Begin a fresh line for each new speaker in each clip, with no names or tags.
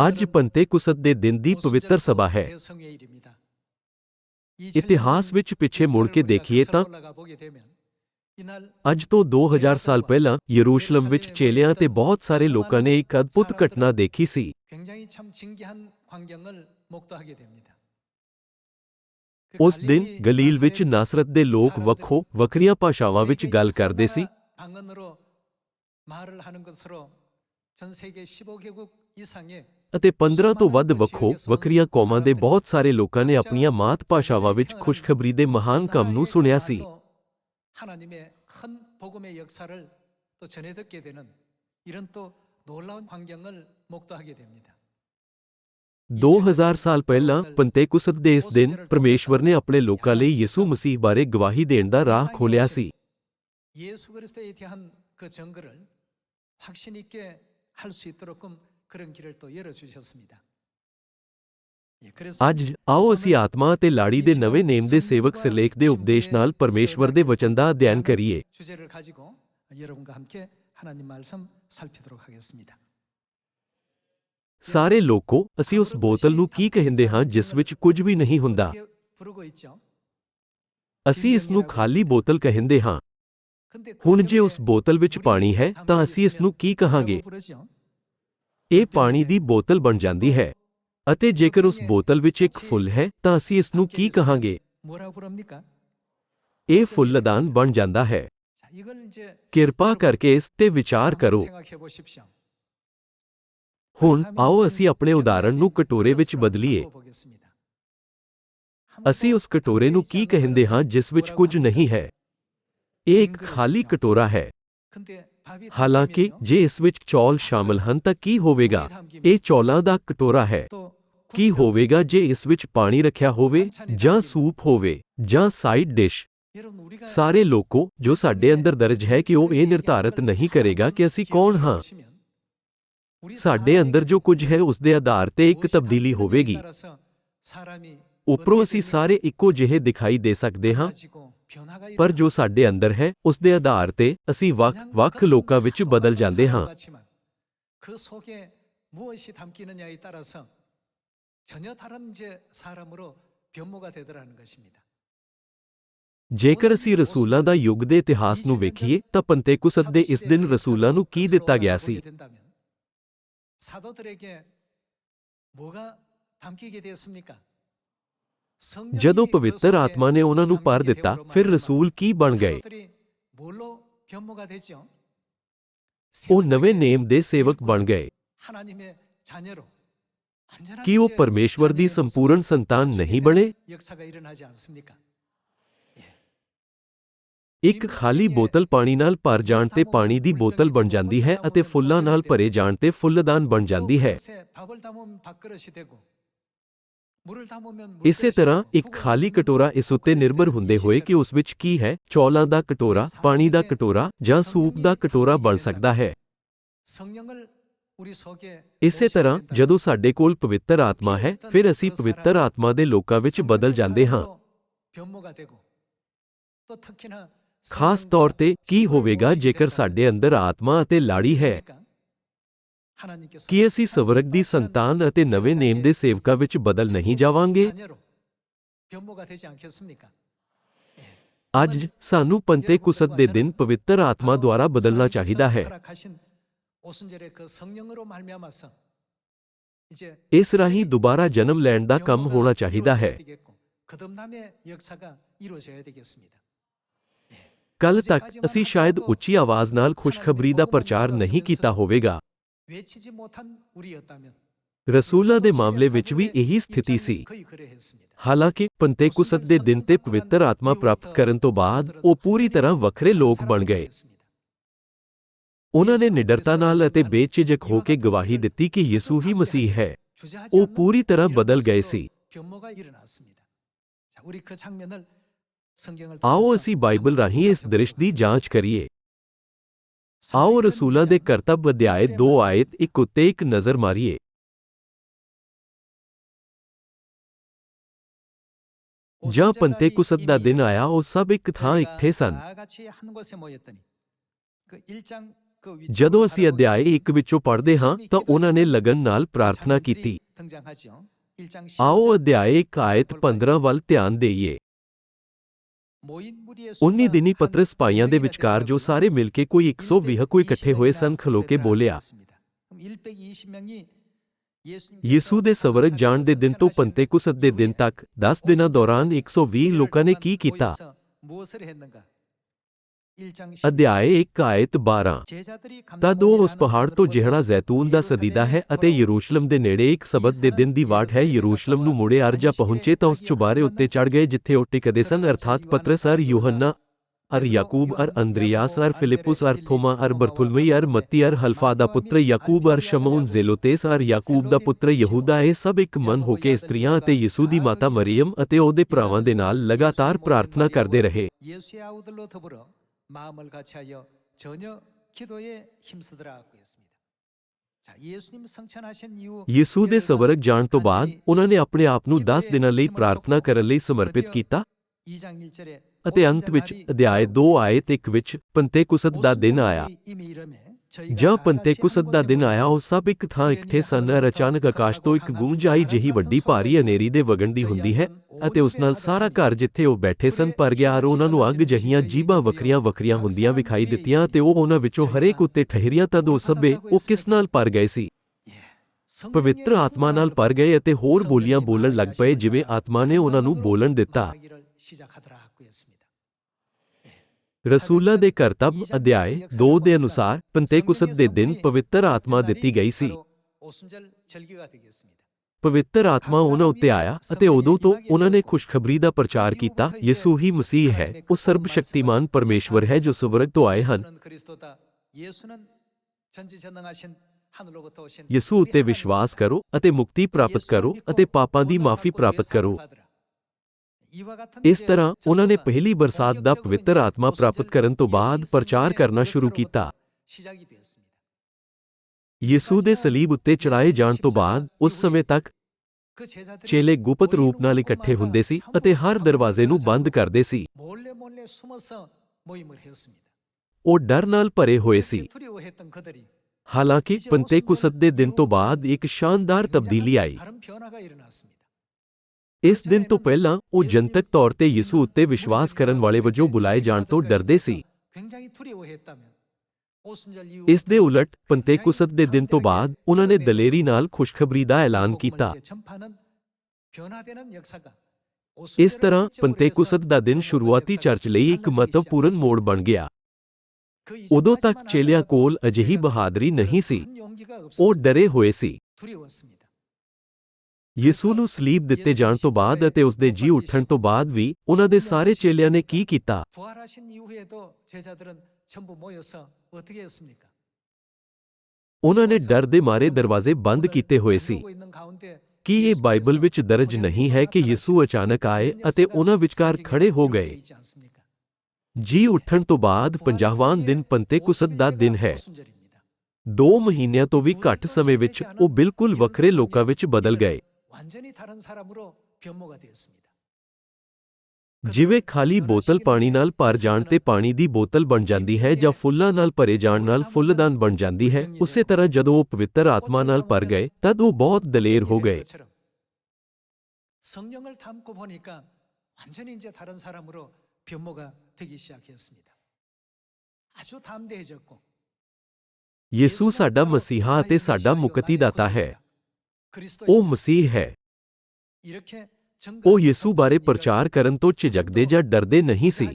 ਅੱਜ ਪੰਤੇਕੁਸਤ ਦੇ ਦਿਨ ਦੀ ਪਵਿੱਤਰ ਸਭਾ ਹੈ ਇਤਿਹਾਸ ਵਿੱਚ ਪਿੱਛੇ ਮੁੜ ਕੇ ਦੇਖੀਏ ਤਾਂ ਅੱਜ ਤੋਂ 2000 ਸਾਲ ਪਹਿਲਾਂ ਯਰੂਸ਼ਲਮ ਵਿੱਚ ਚੇਲਿਆਂ ਤੇ ਬਹੁਤ ਸਾਰੇ ਲੋਕਾਂ ਨੇ ਇੱਕ ਅਦਭੁਤ ਘਟਨਾ ਦੇਖੀ ਸੀ
굉장히 참 신기한 광경을 목도하게 됩니다.
ਉਸ ਦਿਨ ਗਲੀਲ ਵਿੱਚ ਨਾਸਰਤ ਦੇ ਲੋਕ ਵੱਖੋ ਵੱਖਰੀਆਂ ਭਾਸ਼ਾਵਾਂ ਵਿੱਚ ਗੱਲ ਕਰਦੇ ਸੀ
방언으로 말을 하는 것으로 전 세계 15개국 이상의
ਅਤੇ 15 ਤੋਂ ਵੱਧ ਵੱਖੋ ਵੱਖਰੀਆਂ ਕੌਮਾਂ ਦੇ ਬਹੁਤ ਸਾਰੇ ਲੋਕਾਂ ਨੇ ਆਪਣੀਆਂ ਮਾਤ ਭਾਸ਼ਾਵਾਂ ਵਿੱਚ ਖੁਸ਼ਖਬਰੀ ਦੇ ਮਹਾਨ ਕੰਮ ਨੂੰ ਸੁਣਿਆ ਸੀ
하나님의 큰 복음의 역사를 또 전해 듣게 되는 이런 또 놀라운 광경을 목도하게 됩니다.
2000 ਸਾਲ ਪਹਿਲਾਂ ਪੰਤੇਕੁਸਤ ਦੇ ਇਸ ਦਿਨ ਪਰਮੇਸ਼ਵਰ ਨੇ ਆਪਣੇ ਲੋਕਾਂ ਲਈ ਯਿਸੂ ਮਸੀਹ ਬਾਰੇ ਗਵਾਹੀ ਦੇਣ ਦਾ ਰਾਹ ਖੋਲ੍ਹਿਆ ਸੀ
예수 그리스도에 대한 그 증거를 확신 있게 할 수 있도록끔
ਅੱਜ ਆਓ ਅਸੀਂ ਆਤਮਾ ਤੇ ਲਾੜੀ ਦੇ ਨਵੇਂ ਨੇਮ ਦੇ ਸੇਵਕ ਸਿਰਲੇਖ ਦੇ ਉਪਦੇਸ਼ ਨਾਲ ਪਰਮੇਸ਼ਵਰ ਦੇ ਵਚਨ ਦਾ ਅਧਿਐਨ ਕਰੀਏ ਸਾਰੇ ਲੋਕੋ ਅਸੀਂ ਉਸ ਬੋਤਲ ਨੂੰ ਕੀ ਕਹਿੰਦੇ ਹਾਂ ਜਿਸ ਵਿੱਚ ਕੁਝ ਵੀ ਨਹੀਂ ਹੁੰਦਾ ਅਸੀਂ ਇਸ ਨੂੰ ਖਾਲੀ ਬੋਤਲ ਕਹਿੰਦੇ ਹਾਂ ਹੁਣ ਜੇ ਉਸ ਬੋਤਲ ਵਿੱਚ ਪਾਣੀ ਹੈ ਤਾਂ ਅਸੀਂ ਇਸ ਨੂੰ ਕੀ ਕਹਾਂਗੇ ਇਹ ਪਾਣੀ ਦੀ ਬੋਤਲ ਬਣ ਜਾਂਦੀ ਹੈ। ਅਤੇ ਜੇਕਰ ਉਸ ਬੋਤਲ ਵਿੱਚ ਇੱਕ ਫੁੱਲ ਹੈ, ਤਾਂ ਅਸੀਂ ਇਸ ਨੂੰ ਕੀ ਕਹਾਂਗੇ? ਇਹ ਫੁੱਲਦਾਨ ਬਣ ਜਾਂਦਾ ਹੈ। ਕਿਰਪਾ ਕਰਕੇ ਇਸ ਤੇ ਵਿਚਾਰ ਕਰੋ। ਹੁਣ ਆਓ ਅਸੀਂ ਆਪਣੇ ਉਦਾਹਰਣ ਨੂੰ ਕਟੋਰੇ ਵਿੱਚ ਬਦਲੀਏ। ਅਸੀਂ ਉਸ ਕਟੋਰੇ ਨੂੰ ਕੀ ਕਹਿੰਦੇ ਹਾਂ, ਜਿਸ ਵਿੱਚ ਕੁਝ ਨਹੀਂ ਹੈ? ਇਹ ਇੱਕ ਖਾਲੀ ਕਟੋਰਾ ਹੈ। ਹਾਲਾਂਕਿ ਜੇ ਇਸ ਵਿੱਚ ਚੌਲ ਸ਼ਾਮਲ ਹਨ ਤਾਂ ਕੀ ਹੋਵੇਗਾ ਇਹ ਚੌਲਾਂ ਦਾ ਕਟੋਰਾ ਹੈ ਕੀ ਹੋਵੇਗਾ ਜੇ ਇਸ ਵਿੱਚ ਪਾਣੀ ਰੱਖਿਆ ਹੋਵੇ ਜਾਂ ਸੂਪ ਹੋਵੇ ਜਾਂ ਸਾਈਡ ਡਿਸ਼ ਸਾਰੇ ਲੋਕੋ ਜੋ ਸਾਡੇ ਅੰਦਰ ਦਰਜ ਹੈ ਕਿ ਉਹ ਇਹ ਨਿਰਧਾਰਤ ਨਹੀਂ ਕਰੇਗਾ ਕਿ ਅਸੀਂ ਕੌਣ ਹਾਂ ਸਾਡੇ ਅੰਦਰ ਜੋ ਕੁਝ ਹੈ ਉਸ ਦੇ ਆਧਾਰ ਤੇ ਇੱਕ ਤਬਦੀਲੀ ਹੋਵੇਗੀ ਉੱਪਰੋਂ ਅਸੀਂ ਸਾਰੇ ਇੱਕੋ ਜਿਹੇ ਦਿਖਾਈ ਦੇ ਸਕਦੇ ਹਾਂ ਪਰ ਜੋ ਸਾਡੇ ਅੰਦਰ ਹੈ ਉਸ ਦੇ ਆਧਾਰ ਤੇ ਅਸੀਂ ਵੱਖ-ਵੱਖ ਲੋਕਾਂ ਵਿੱਚ ਬਦਲ ਜਾਂਦੇ ਹਾਂ
그 속에 무엇이 담기느냐에 따라서 전혀 다른 이제 사람으로 변모가 되더라는 것입니다.
ਜੇਕਰ ਅਸੀਂ ਰਸੂਲਾਂ ਦਾ ਯੁੱਗ ਦੇ ਇਤਿਹਾਸ ਨੂੰ ਵੇਖੀਏ ਤਾਂ ਪੰਤੇਕੁਸਤ ਦੇ ਇਸ ਦਿਨ ਰਸੂਲਾਂ ਨੂੰ ਕੀ ਦਿੱਤਾ ਗਿਆ ਸੀ
사도들에게 뭐가 담기게 되었습니까?
ਜਦੋਂ ਪਵਿੱਤਰ ਆਤਮਾ ਨੇ ਉਹਨਾਂ ਨੂੰ ਭਰ ਦਿੱਤਾ ਫਿਰ ਰਸੂਲ ਕੀ ਬਣ ਗਏ? ਉਹ ਨਵੇਂ ਨੇਮ ਦੇ ਸੇਵਕ ਬਣ ਗਏ। ਕੀ ਉਹ ਪਰਮੇਸ਼ਵਰ ਦੀ ਸੰਪੂਰਨ ਸੰਤਾਨ ਨਹੀਂ ਬਣੇ? ਇੱਕ ਖਾਲੀ ਬੋਤਲ ਪਾਣੀ ਨਾਲ ਭਰ ਜਾਣ ਤੇ ਪਾਣੀ ਦੀ ਬੋਤਲ ਬਣ ਜਾਂਦੀ ਹੈ ਅਤੇ ਫੁੱਲਾਂ ਨਾਲ ਭਰੇ ਜਾਣ ਤੇ ਫੁੱਲਦਾਨ ਬਣ ਜਾਂਦੀ ਹੈ। ਇਸੇ ਤਰ੍ਹਾਂ ਇੱਕ ਖਾਲੀ ਕਟੋਰਾ ਇਸ ਉੱਤੇ ਨਿਰਭਰ ਹੁੰਦੇ ਹੋਏ ਕਿ ਉਸ ਵਿੱਚ ਕੀ ਹੈ? ਚੌਲਾਂ ਦਾ ਕਟੋਰਾ ਪਾਣੀ ਦਾ ਕਟੋਰਾ ਜਾਂ ਸੂਪ ਦਾ ਕਟੋਰਾ ਬਣ ਸਕਦਾ ਹੈ। ਇਸੇ ਤਰ੍ਹਾਂ ਜਦੋਂ ਸਾਡੇ ਕੋਲ ਪਵਿੱਤਰ ਆਤਮਾ ਹੈ ਫਿਰ ਅਸੀਂ ਪਵਿੱਤਰ ਆਤਮਾ ਦੇ ਲੋਕਾਂ ਵਿੱਚ ਬਦਲ ਜਾਂਦੇ ਹਾਂ। ਖਾਸ ਤੌਰ ਤੇ ਕੀ ਹੋਵੇਗਾ ਜੇਕਰ ਸਾਡੇ ਅੰਦਰ ਆਤਮਾ ਅਤੇ ਲਾੜੀ ਹੈ? ਕੀ ਅਸੀਂ ਸਵਰਗ ਦੀ ਸੰਤਾਨ ਅਤੇ ਨਵੇਂ ਨੇਮ ਦੇ ਸੇਵਕਾਂ ਵਿੱਚ ਬਦਲ ਨਹੀਂ ਜਾਵਾਂਗੇ? ਅੱਜ ਸਾਨੂੰ ਪੰਤੇ ਕੁਸਤ ਦੇ ਦਿਨ ਪਵਿੱਤਰ ਆਤਮਾ ਦੁਆਰਾ ਬਦਲਣਾ ਚਾਹੀਦਾ ਹੈ। ਇਸ ਰਾਹੀਂ ਦੁਬਾਰਾ ਜਨਮ ਲੈਣ ਦਾ ਕੰਮ ਹੋਣਾ ਚਾਹੀਦਾ ਹੈ। ਕੱਲ ਤੱਕ ਅਸੀਂ ਸ਼ਾਇਦ ਉੱਚੀ ਆਵਾਜ਼ ਨਾਲ ਖੁਸ਼ਖਬਰੀ ਦਾ ਪ੍ਰਚਾਰ ਨਹੀਂ ਕੀਤਾ ਹੋਵੇਗਾ। ਰਸੂਲਾ ਦੇ ਮਾਮਲੇ ਵਿੱਚ ਵੀ ਇਹੀ ਸਥਿਤੀ ਸੀ ਹਾਲਾਂਕਿ ਪੰਤੇਕੁਸਤ ਦੇ ਦਿਨ ਤੇ ਪਵਿੱਤਰ ਆਤਮਾ ਪ੍ਰਾਪਤ ਕਰਨ ਤੋਂ ਬਾਅਦ ਉਹ ਪੂਰੀ ਤਰ੍ਹਾਂ ਵੱਖਰੇ ਲੋਕ ਬਣ ਗਏ ਉਹਨਾਂ ਨੇ ਨਿਡਰਤਾ ਨਾਲ ਅਤੇ ਬੇਚਿਜਕ ਹੋ ਕੇ ਗਵਾਹੀ ਦਿੱਤੀ ਕਿ ਯਿਸੂ ਹੀ ਮਸੀਹ ਹੈ ਉਹ ਪੂਰੀ ਤਰ੍ਹਾਂ ਬਦਲ ਗਏ ਸੀ ਆਓ ਅਸੀਂ ਬਾਈਬਲ ਰਾਹੀਂ ਇਸ ਦ੍ਰਿਸ਼ ਦੀ ਜਾਂਚ ਕਰੀਏ आओ
रसूलों के
कर्तव्य अध्याय दो आयत एक उत्ते एक नज़र मारिए ਜਾਂ ਪੰਤੇਕੁਸਤ ਦਾ ਦਿਨ ਆਇਆ ਉਹ ਸਭ ਇੱਕ ਥਾਂ ਇਕੱਠੇ ਸਨ ਜਦੋਂ ਅਸੀਂ ਅਧਿਆਇ 1 ਵਿੱਚੋਂ ਪੜ੍ਹਦੇ ਹਾਂ ਤਾਂ ਉਹਨਾਂ ਨੇ ਲਗਨ ਨਾਲ ਪ੍ਰਾਰਥਨਾ ਕੀਤੀ ਆਓ ਅਧਿਆਇ 1 ਆਇਤ 15 ਵੱਲ ਧਿਆਨ ਦੇਈਏ
ਉਹਨੇ
ਦਿਨੀ ਪਤਰਸ ਭਾਈਆਂ ਦੇ ਵਿਚਕਾਰ ਜੋ ਸਾਰੇ ਮਿਲ ਕੇ ਕੋਈ 120 ਕੋ ਇਕੱਠੇ ਹੋਏ ਸਨ, ਖਲੋ ਕੇ ਬੋਲਿਆ, ਯਿਸੂ ਦੇ ਸਵਰਗ ਜਾਣ ਦੇ ਦਿਨ ਤੋਂ ਪੰਤੇਕੁਸਤ ਦੇ ਦਿਨ ਤੱਕ 10 ਦਿਨਾਂ ਦੌਰਾਨ 120 ਲੋਕਾਂ ਨੇ ਕੀ ਕੀਤਾ? ਅਧਿਆਏ 1 ਆਇਤ 12 ਤਦ ਉਹ ਉਸ ਪਹਾੜ ਤੋਂ ਜਿਹੜਾ ਜ਼ੈਤੂਨ ਦਾ ਸਦੀਦਾ ਹੈ ਅਤੇ ਯਰੂਸ਼ਲਮ ਦੇ ਨੇੜੇ ਇੱਕ ਸਬਤ ਦੇ ਦਿਨ ਦੀ ਵਾਟ ਹੈ ਯਰੂਸ਼ਲਮ ਨੂੰ ਮੁੜੇ ਅਰਜਾ ਪਹੁੰਚੇ ਤਾਂ ਉਸ ਚੁਬਾਰੇ ਉੱਤੇ ਚੜ ਗਏ ਜਿੱਥੇ ਉਹ ਟਿਕਦੇ ਸਨ ਅਰਥਾਤ ਪਤਰਸ ਅਰ ਯੂਹੰਨਾ ਅਰ ਯਾਕੂਬ ਅਰ ਅੰਦਰੀਆਸ ਅਰ ਫਿਲਿਪੁਸ ਅਰ ਥੋਮਾ ਅਰ ਬਰਥੁਲਮਈ ਅਰ ਮੱਤੀ ਅਰ ਹਲਫਾ ਦਾ ਪੁੱਤਰ ਯਾਕੂਬ ਅਰ ਸ਼ਮਊਨ ਜ਼ੇਲੋਤੇਸ ਅਰ ਯਾਕੂਬ ਦਾ ਪੁੱਤਰ ਯਹੂਦਾ ਇਹ ਸਭ ਇੱਕ ਮਨ ਹੋ ਕੇ ਇਸਤਰੀਆਂ ਅਤੇ ਯਿਸੂ ਦੀ ਮਾਤਾ ਮਰੀਮ ਅਤੇ ਉਹਦੇ ਭਰਾਵਾਂ ਦੇ ਨਾਲ ਲਗਾਤਾਰ ਪ੍ਰਾਰਥਨਾ ਕਰਦੇ ਰਹੇ
예수의 아우들로 더불어 마음을 같이하여 전혀 기도에 힘쓰더라고 했습니다. 자, 예수님 성천하신 이후
ਯਿਸੂ ਦੇ ਸਵਰਗ ਜਾਣ ਤੋਂ ਬਾਅਦ ਉਹਨਾਂ ਨੇ ਆਪਣੇ ਆਪ ਨੂੰ 10 ਦਿਨਾਂ ਲਈ ਪ੍ਰਾਰਥਨਾ ਕਰਨ ਲਈ ਸਮਰਪਿਤ ਕੀਤਾ
2장 1절에
ਅਤੇ ਅੰਤ ਵਿੱਚ ਅਧਿਆਇ 2 ਆਇਤ 1 ਵਿੱਚ ਪੰਤੇਕੁਸਤ ਦਾ ਦਿਨ ਆਇਆ ਜਾਂ ਪੰਤੇਕੁਸਤ ਦਾ ਦਿਨ ਆਇਆ ਉਹ ਸਭ ਇੱਕ ਥਾਂ ਇਕੱਠੇ ਸਨ। ਅਰ ਅਚਾਨਕ ਆਕਾਸ਼ ਤੋਂ ਇੱਕ ਗੂੰਜ ਆਈ ਜਿਹੀ ਵੱਡੀ ਭਾਰੀ ਹਨੇਰੀ ਦੇ ਵਗਣ ਦੀ ਹੁੰਦੀ ਹੈ ਅਤੇ ਉਸ ਨਾਲ ਸਾਰਾ ਘਰ ਜਿੱਥੇ ਉਹ ਬੈਠੇ ਸਨ ਭਰ ਗਿਆ ਔਰ ਉਹਨਾਂ ਨੂੰ ਅੱਗ ਜਹੀਆਂ ਜੀਬਾਂ ਵੱਖਰੀਆਂ ਵੱਖਰੀਆਂ ਹੁੰਦੀਆਂ ਵਿਖਾਈ ਦਿੱਤੀਆਂ ਤੇ ਉਹ ਉਹਨਾਂ ਵਿੱਚੋਂ ਹਰੇਕ ਉੱਤੇ ਠਹਿਰੀਆਂ ਤਦ ਉਹ ਸਭੇ ਉਹ ਕਿਸ ਨਾਲ ਭਰ ਗਏ ਸੀ? ਪਵਿੱਤਰ ਆਤਮਾ ਨਾਲ ਭਰ ਗਏ ਅਤੇ ਹੋਰ ਬੋਲੀਆਂ ਬੋਲਣ ਲੱਗ ਪਏ ਜਿਵੇਂ ਆਤਮਾ ਨੇ ਉਹਨਾਂ ਨੂੰ ਬੋਲਣ ਦਿੱਤਾ। ਰਸੂਲਾਂ ਦੇ ਕਰਤੱਵ ਅਧਿਆਏ 2 ਦੇ ਅਨੁਸਾਰ ਪੰਤੇਕੁਸਤ ਦੇ ਦਿਨ ਪਵਿੱਤਰ ਆਤਮਾ ਦਿੱਤੀ ਗਈ ਸੀ। ਪਵਿੱਤਰ ਆਤਮਾ ਉਹਨਾਂ ਉੱਤੇ ਆਇਆ ਅਤੇ ਉਦੋਂ ਤੋਂ ਉਹਨਾਂ ਨੇ ਖੁਸ਼ਖਬਰੀ ਦਾ ਪ੍ਰਚਾਰ ਕੀਤਾ ਯਿਸੂ ਹੀ ਮਸੀਹ ਹੈ। ਉਹ ਸਰਬ ਸ਼ਕਤੀਮਾਨ ਪਰਮੇਸ਼ਵਰ ਹੈ ਜੋ ਸਵਰਗ ਤੋਂ ਆਏ ਹਨ। ਯਿਸੂ ਉੱਤੇ ਵਿਸ਼ਵਾਸ ਕਰੋ ਅਤੇ ਮੁਕਤੀ ਪ੍ਰਾਪਤ ਕਰੋ ਅਤੇ ਪਾਪਾਂ ਦੀ ਮਾਫੀ ਪ੍ਰਾਪਤ ਕਰੋ। ਇਸ ਤਰ੍ਹਾਂ ਉਹਨਾਂ ਨੇ ਪਹਿਲੀ ਬਰਸਾਤ ਦਾ ਪਵਿੱਤਰ ਆਤਮਾ ਪ੍ਰਾਪਤ ਕਰਨ ਤੋਂ ਬਾਅਦ ਪ੍ਰਚਾਰ ਕਰਨਾ ਸ਼ੁਰੂ ਕੀਤਾ ਯਿਸੂ ਦੇ ਸਲੀਬ ਉੱਤੇ ਚੜਾਏ ਜਾਣ ਤੋਂ ਬਾਅਦ ਉਸ ਸਮੇਂ ਤੱਕ ਚੇਲੇ ਗੁਪਤ ਰੂਪ ਨਾਲ ਇਕੱਠੇ ਹੁੰਦੇ ਸੀ ਅਤੇ ਹਰ ਦਰਵਾਜ਼ੇ ਨੂੰ ਬੰਦ ਕਰਦੇ ਸੀ ਉਹ ਡਰ ਨਾਲ ਭਰੇ ਹੋਏ ਸੀ ਹਾਲਾਂਕਿ ਪੰਤੇਕੁਸਤ ਦੇ ਦਿਨ ਤੋਂ ਬਾਅਦ ਇੱਕ ਸ਼ਾਨਦਾਰ ਤਬਦੀਲੀ ਆਈ ਇਸ ਦਿਨ ਤੋਂ ਪਹਿਲਾਂ ਉਹ ਜਨਤਕ ਤੌਰ ਤੇ ਯਿਸੂ ਉੱਤੇ ਵਿਸ਼ਵਾਸ ਕਰਨ ਵਾਲੇ ਵਜੋਂ ਬੁਲਾਏ ਜਾਣ ਤੋਂ ਡਰਦੇ ਸੀ। ਇਸ ਦੇ ਉਲਟ ਪੰਤੇਕੁਸਤ ਦੇ ਦਿਨ ਤੋਂ ਬਾਅਦ ਉਹਨਾਂ ਨੇ ਦਲੇਰੀ ਨਾਲ ਖੁਸ਼ਖਬਰੀ ਦਾ ਐਲਾਨ ਕੀਤਾ। ਇਸ ਤਰ੍ਹਾਂ ਪੰਤੇਕੁਸਤ ਦਾ ਦਿਨ ਸ਼ੁਰੂਆਤੀ ਚਰਚ ਲਈ ਇੱਕ ਮਹੱਤਵਪੂਰਨ ਮੋੜ ਬਣ ਗਿਆ। ਉਦੋਂ ਤੱਕ ਚੇਲਿਆਂ ਕੋਲ ਅਜਿਹੀ ਬਹਾਦਰੀ ਨਹੀਂ ਸੀ। ਉਹ ਡਰੇ ਹੋਏ ਸੀ। ਯਿਸੂ ਨੂੰ ਸਲੀਬ ਦਿੱਤੇ ਜਾਣ ਤੋਂ ਬਾਅਦ ਅਤੇ ਉਸ ਦੇ ਜੀ ਉੱਠਣ ਤੋਂ ਬਾਅਦ ਵੀ ਉਹਨਾਂ ਦੇ ਸਾਰੇ ਚੇਲਿਆਂ ਨੇ ਕੀ ਕੀਤਾ? ਉਹਨਾਂ ਨੇ ਡਰ ਦੇ ਮਾਰੇ ਦਰਵਾਜ਼ੇ ਬੰਦ ਕੀਤੇ ਹੋਏ ਸੀ। ਕੀ ਇਹ ਬਾਈਬਲ ਵਿੱਚ ਦਰਜ ਨਹੀਂ ਹੈ ਕਿ ਯਿਸੂ ਅਚਾਨਕ ਆਏ ਅਤੇ ਉਹਨਾਂ ਵਿਚਕਾਰ ਖੜੇ ਹੋ ਗਏ। ਜੀ ਉੱਠਣ ਤੋਂ ਬਾਅਦ 50ਵਾਂ ਦਿਨ ਪੰਤੇਕੁਸਤ ਦਾ ਦਿਨ ਹੈ। 2 ਮਹੀਨਿਆਂ ਤੋਂ ਵੀ ਘੱਟ ਸਮੇਂ ਵਿੱਚ ਉਹ ਬਿਲਕੁਲ ਵੱਖਰੇ ਲੋਕਾਂ ਵਿੱਚ ਬਦਲ ਗਏ। ਜਿਵੇਂ ਖਾਲੀ ਬੋਤਲ ਪਾਣੀ ਨਾਲ ਭਰ ਜਾਣ ਤੇ ਪਾਣੀ ਦੀ ਬੋਤਲ ਬਣ ਜਾਂਦੀ ਹੈ ਜਾਂ ਫੁੱਲਾਂ ਨਾਲ ਭਰੇ ਜਾਣ ਨਾਲ ਫੁੱਲਦਾਨ ਬਣ ਜਾਂਦੀ ਹੈ ਉਸੇ ਤਰ੍ਹਾਂ ਜਦੋਂ ਉਹ ਪਵਿੱਤਰ ਆਤਮਾ ਨਾਲ ਭਰ ਗਏ ਤਦ ਉਹ ਬਹੁਤ ਦਲੇਰ ਹੋ ਗਏ
성령을 담고 보니까 완전히 이제 다른 사람으로 변모가 되기 시작했습니다. 아주 담대해졌고
ਯਿਸੂ ਸਾਡਾ ਮਸੀਹਾ ਅਤੇ ਸਾਡਾ ਮੁਕਤੀ ਦਾਤਾ ਹੈ ਉਹ ਮਸੀਹ ਹੈ। ਉਹ ਯਿਸੂ ਬਾਰੇ ਪ੍ਰਚਾਰ ਕਰਨ ਤੋਂ ਝਿਜਕਦੇ ਜਾਂ ਡਰਦੇ ਨਹੀਂ ਸੀ।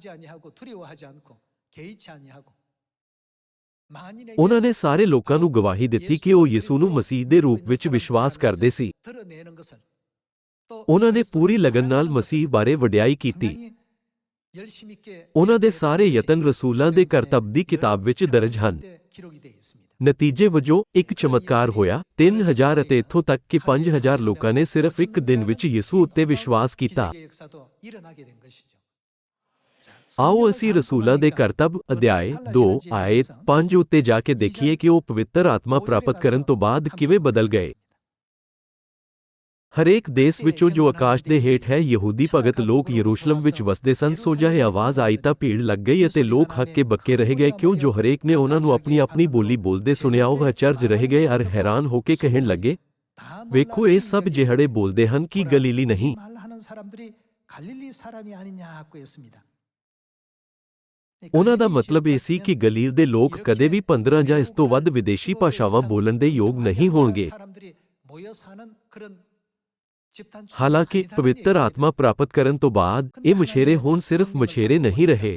ਉਹਨਾਂ ਨੇ ਸਾਰੇ ਲੋਕਾਂ ਨੂੰ ਗਵਾਹੀ ਦਿੱਤੀ ਕਿ ਉਹ ਯਿਸੂ ਨੂੰ ਮਸੀਹ ਦੇ ਰੂਪ ਵਿੱਚ ਵਿਸ਼ਵਾਸ ਕਰਦੇ ਸੀ। ਉਹਨਾਂ ਨੇ ਪੂਰੀ ਲਗਨ ਨਾਲ ਮਸੀਹ ਬਾਰੇ ਵਡਿਆਈ ਕੀਤੀ। ਉਹਨਾਂ ਦੇ ਸਾਰੇ ਯਤਨ ਰਸੂਲਾਂ ਦੇ ਕਰਤੱਵ ਦੀ ਕਿਤਾਬ ਵਿੱਚ ਦਰਜ ਹਨ। ਨਤੀਜੇ ਵਜੋਂ ਇੱਕ ਚਮਤਕਾਰ ਹੋਇਆ 3000 ਅਤੇ ਇੱਥੋਂ ਤੱਕ ਕਿ 5000 ਲੋਕਾਂ ਨੇ ਸਿਰਫ ਇੱਕ ਦਿਨ ਵਿੱਚ ਯਿਸੂ ਉੱਤੇ ਵਿਸ਼ਵਾਸ ਕੀਤਾ। ਆਓ ਅਸੀਂ ਰਸੂਲਾਂ ਦੇ ਕਰਤੱਵ ਅਧਿਆਏ 2 ਆਇਤ 5 ਉੱਤੇ ਜਾ ਕੇ ਦੇਖੀਏ ਕਿ ਉਹ ਪਵਿੱਤਰ ਆਤਮਾ ਪ੍ਰਾਪਤ ਕਰਨ ਤੋਂ ਬਾਅਦ ਕਿਵੇਂ ਬਦਲ ਗਏ। ਹਰੇਕ ਦੇਸ਼ ਵਿੱਚੋਂ ਜੋ ਆਕਾਸ਼ ਦੇ ਹੇਠ ਹੈ ਯਹੂਦੀ ਭਗਤ ਲੋਕ ਯਰੂਸ਼ਲਮ ਵਿੱਚ ਵਸਦੇ ਸਨ ਸੋ ਜਹ ਆਵਾਜ਼ ਆਈ ਤਾਂ ਭੀੜ ਲੱਗ ਗਈ ਅਤੇ ਲੋਕ ਹੱਕੇ ਬੱਕੇ ਰਹਿ ਗਏ ਕਿਉਂ ਜੋ ਹਰੇਕ ਨੇ ਉਹਨਾਂ ਨੂੰ ਆਪਣੀ ਆਪਣੀ ਬੋਲੀ ਬੋਲਦੇ ਸੁਣਿਆ ਉਹ ਅਚਰਜ ਰਹਿ ਗਏ ਅਰ ਹੈਰਾਨ ਹੋ ਕੇ ਕਹਿਣ ਲੱਗੇ ਵੇਖੋ ਇਹ ਸਭ ਜਿਹੜੇ ਬੋਲਦੇ ਹਨ ਕੀ ਗਲੀਲੀ ਨਹੀਂ
말하는 사람들이 갈릴리 사람이 아니냐고 했습니다.
ਉਹਨਾਂ ਦਾ ਮਤਲਬ ਇਹ ਸੀ ਕਿ ਗਲੀਲ ਦੇ ਲੋਕ ਕਦੇ ਵੀ 15 ਜਾਂ ਇਸ ਤੋਂ ਵੱਧ ਵਿਦੇਸ਼ੀ ਭਾਸ਼ਾਵਾਂ ਬੋਲਣ ਦੇ ਯੋਗ ਨਹੀਂ ਹੋਣਗੇ हालाँकि पवित्र आत्मा प्राप्त करने
तो बाद ये मछेरे होन सिर्फ़ मछेरे नहीं रहे।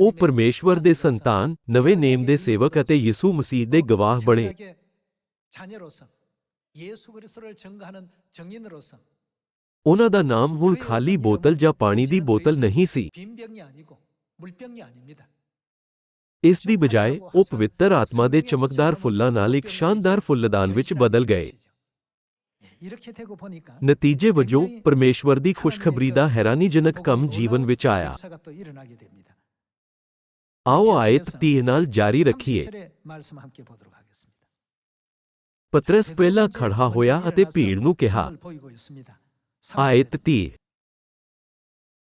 ओ परमेश्वर दे संतान, नवे नेम दे सेवक अते यीशु मसीह दे गवाह बने।
ਉਹਨਾਂ ਦਾ ਨਾਮ ਹੁਣ ਖਾਲੀ ਬੋਤਲ ਜਾਂ ਪਾਣੀ ਦੀ ਬੋਤਲ ਨਹੀਂ ਸੀ ਇਸ ਦੀ ਬਜਾਏ ਉਹ ਪਵਿੱਤਰ ਆਤਮਾ ਦੇ ਚਮਕਦਾਰ ਫੁੱਲਾਂ ਨਾਲ ਇੱਕ ਸ਼ਾਨਦਾਰ ਫੁੱਲਦਾਨ ਵਿੱਚ ਬਦਲ ਗਏ। ਨਤੀਜੇ ਵਜੋਂ ਪਰਮੇਸ਼ਵਰ ਦੀ ਖੁਸ਼ਖਬਰੀ ਦਾ ਹੈਰਾਨੀਜਨਕ ਕੰਮ ਜੀਵਨ ਵਿੱਚ ਆਇਆ। ਆਓ ਆਇਤ 30 ਨਾਲ ਜਾਰੀ ਰੱਖੀਏ। ਪਤਰਸ ਪਹਿਲਾਂ ਖੜਾ ਹੋਇਆ ਅਤੇ ਭੀੜ ਨੂੰ ਕਿਹਾ, ਆਇਤ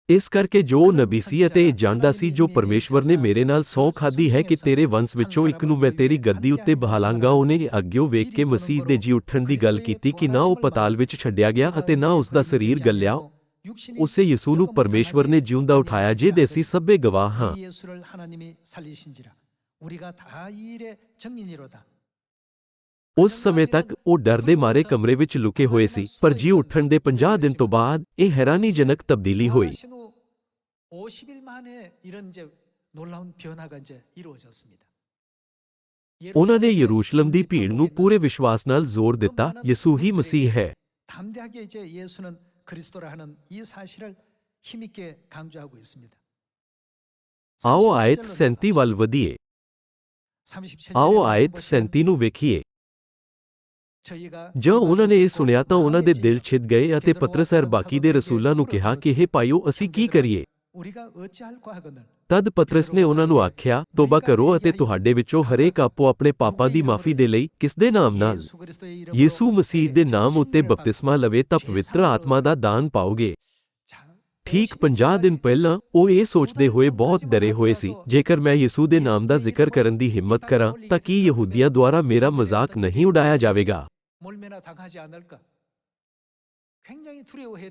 ਇਸ ਕਰਕੇ ਜੋ ਨਬੀ ਸੀ ਅਤੇ ਇਹ ਜਾਣਦਾ ਸੀ ਜੋ ਪਰਮੇਸ਼ਵਰ ਨੇ ਮੇਰੇ ਨਾਲ ਸੌ ਖਾਦੀ ਹੈ ਕਿ ਤੇਰੇ ਵੰਸ਼ ਵਿੱਚੋਂ ਇੱਕ ਨੂੰ ਮੈਂ ਤੇਰੀ ਗੱਦੀ ਉੱਤੇ ਬਹਾਲਾਂਗਾ ਉਹਨੇ ਅੱਗਿਓ ਵੇਖ ਕੇ ਮਸੀਹ ਦੇ ਜੀ ਉੱਠਣ ਦੀ ਗੱਲ ਕੀਤੀ ਕਿ ਨਾ ਉਹ ਪਤਾਲ ਵਿੱਚ ਛੱਡਿਆ ਗਿਆ ਅਤੇ ਨਾ ਉਸ ਦਾ ਸਰੀਰ ਗੱਲਿਆ ਉਸੇ ਯਿਸੂ ਨੂੰ ਪਰਮੇਸ਼ਵਰ ਨੇ ਜਿਉਂਦਾ ਉਠਾਇਆ ਜਿਹਦੇ ਅਸੀਂ ਸਭੇ ਗਵਾਹ ਹਾਂ ਉਸ ਸਮੇਂ ਤੱਕ ਉਹ ਡਰ ਦੇ ਮਾਰੇ ਕਮਰੇ ਵਿੱਚ ਲੁਕੇ ਹੋਏ ਸੀ ਪਰ ਜੀ ਉੱਠਣ ਦੇ 50 ਦਿਨ ਤੋਂ ਬਾਅਦ ਇਹ ਹੈਰਾਨੀਜਨਕ ਤਬਦੀਲੀ ਹੋਈ
50일 만에 이런 이제 놀라운 변화가 이제 이루어졌습니다.
ਉਹਨਾਂ ਨੇ ਯਰੂਸ਼ਲਮ ਦੀ ਭੀੜ ਨੂੰ ਪੂਰੇ ਵਿਸ਼ਵਾਸ ਨਾਲ ਜ਼ੋਰ ਦਿੱਤਾ ਯਿਸੂ ਹੀ ਮਸੀਹ ਹੈ
담대하게 이제 예수는 그리스도라 하는 이 사실을 힘있게 강조하고 있습니다.
ਆਓ ਆਇਤ 37 ਵੱਲ ਵਧੀਏ
37절에
ਆਓ ਆਇਤ 37 ਨੂੰ ਵੇਖੀਏ
저희가
ਜਦੋਂ ਉਹਨਾਂ ਨੇ ਇਹ ਸੁਣਿਆ ਤਾਂ ਉਹਨਾਂ ਦੇ ਦਿਲ ਛਿਦ ਗਏ ਅਤੇ ਪਤਰਸ ਅਰ ਬਾਕੀ ਦੇ ਰਸੂਲਾਂ ਨੂੰ ਕਿਹਾ ਕਿ ਇਹ ਭਾਈਓ ਅਸੀਂ ਕੀ ਕਰੀਏ ਤਦ ਪਤਰਸ ਨੇ ਉਹਨਾਂ ਨੂੰ ਆਖਿਆ ਤੋਬਾ ਕਰੋ ਅਤੇ ਤੁਹਾਡੇ ਵਿੱਚੋਂ ਹਰੇਕ ਆਪੋ ਆਪਣੇ ਪਾਪਾਂ ਦੀ ਮਾਫੀ ਦੇ ਲਈ ਕਿਸ ਦੇ ਨਾਮ ਨਾਲ ਯੀਸੂ ਮਸੀਹ ਦੇ ਨਾਮ ਉੱਤੇ ਬਪਤਿਸਮਾ ਲਵੇ ਤਾਂ ਪਵਿੱਤਰ ਆਤਮਾ ਦਾ ਦਾਨ ਪਾਓਗੇ ਠੀਕ 50 ਦਿਨ ਪਹਿਲਾਂ ਉਹ ਇਹ ਸੋਚਦੇ ਹੋਏ ਬਹੁਤ ਡਰੇ ਹੋਏ ਸੀ ਜੇਕਰ ਮੈਂ ਯਿਸੂ ਦੇ ਨਾਮ ਦਾ ਜ਼ਿਕਰ ਕਰਨ ਦੀ ਹਿੰਮਤ ਕਰਾਂ ਤਾਂ ਕੀ ਯਹੂਦੀਆਂ ਦੁਆਰਾ ਮੇਰਾ ਮਜ਼ਾਕ ਨਹੀਂ ਉਡਾਇਆ ਜਾਵੇਗਾ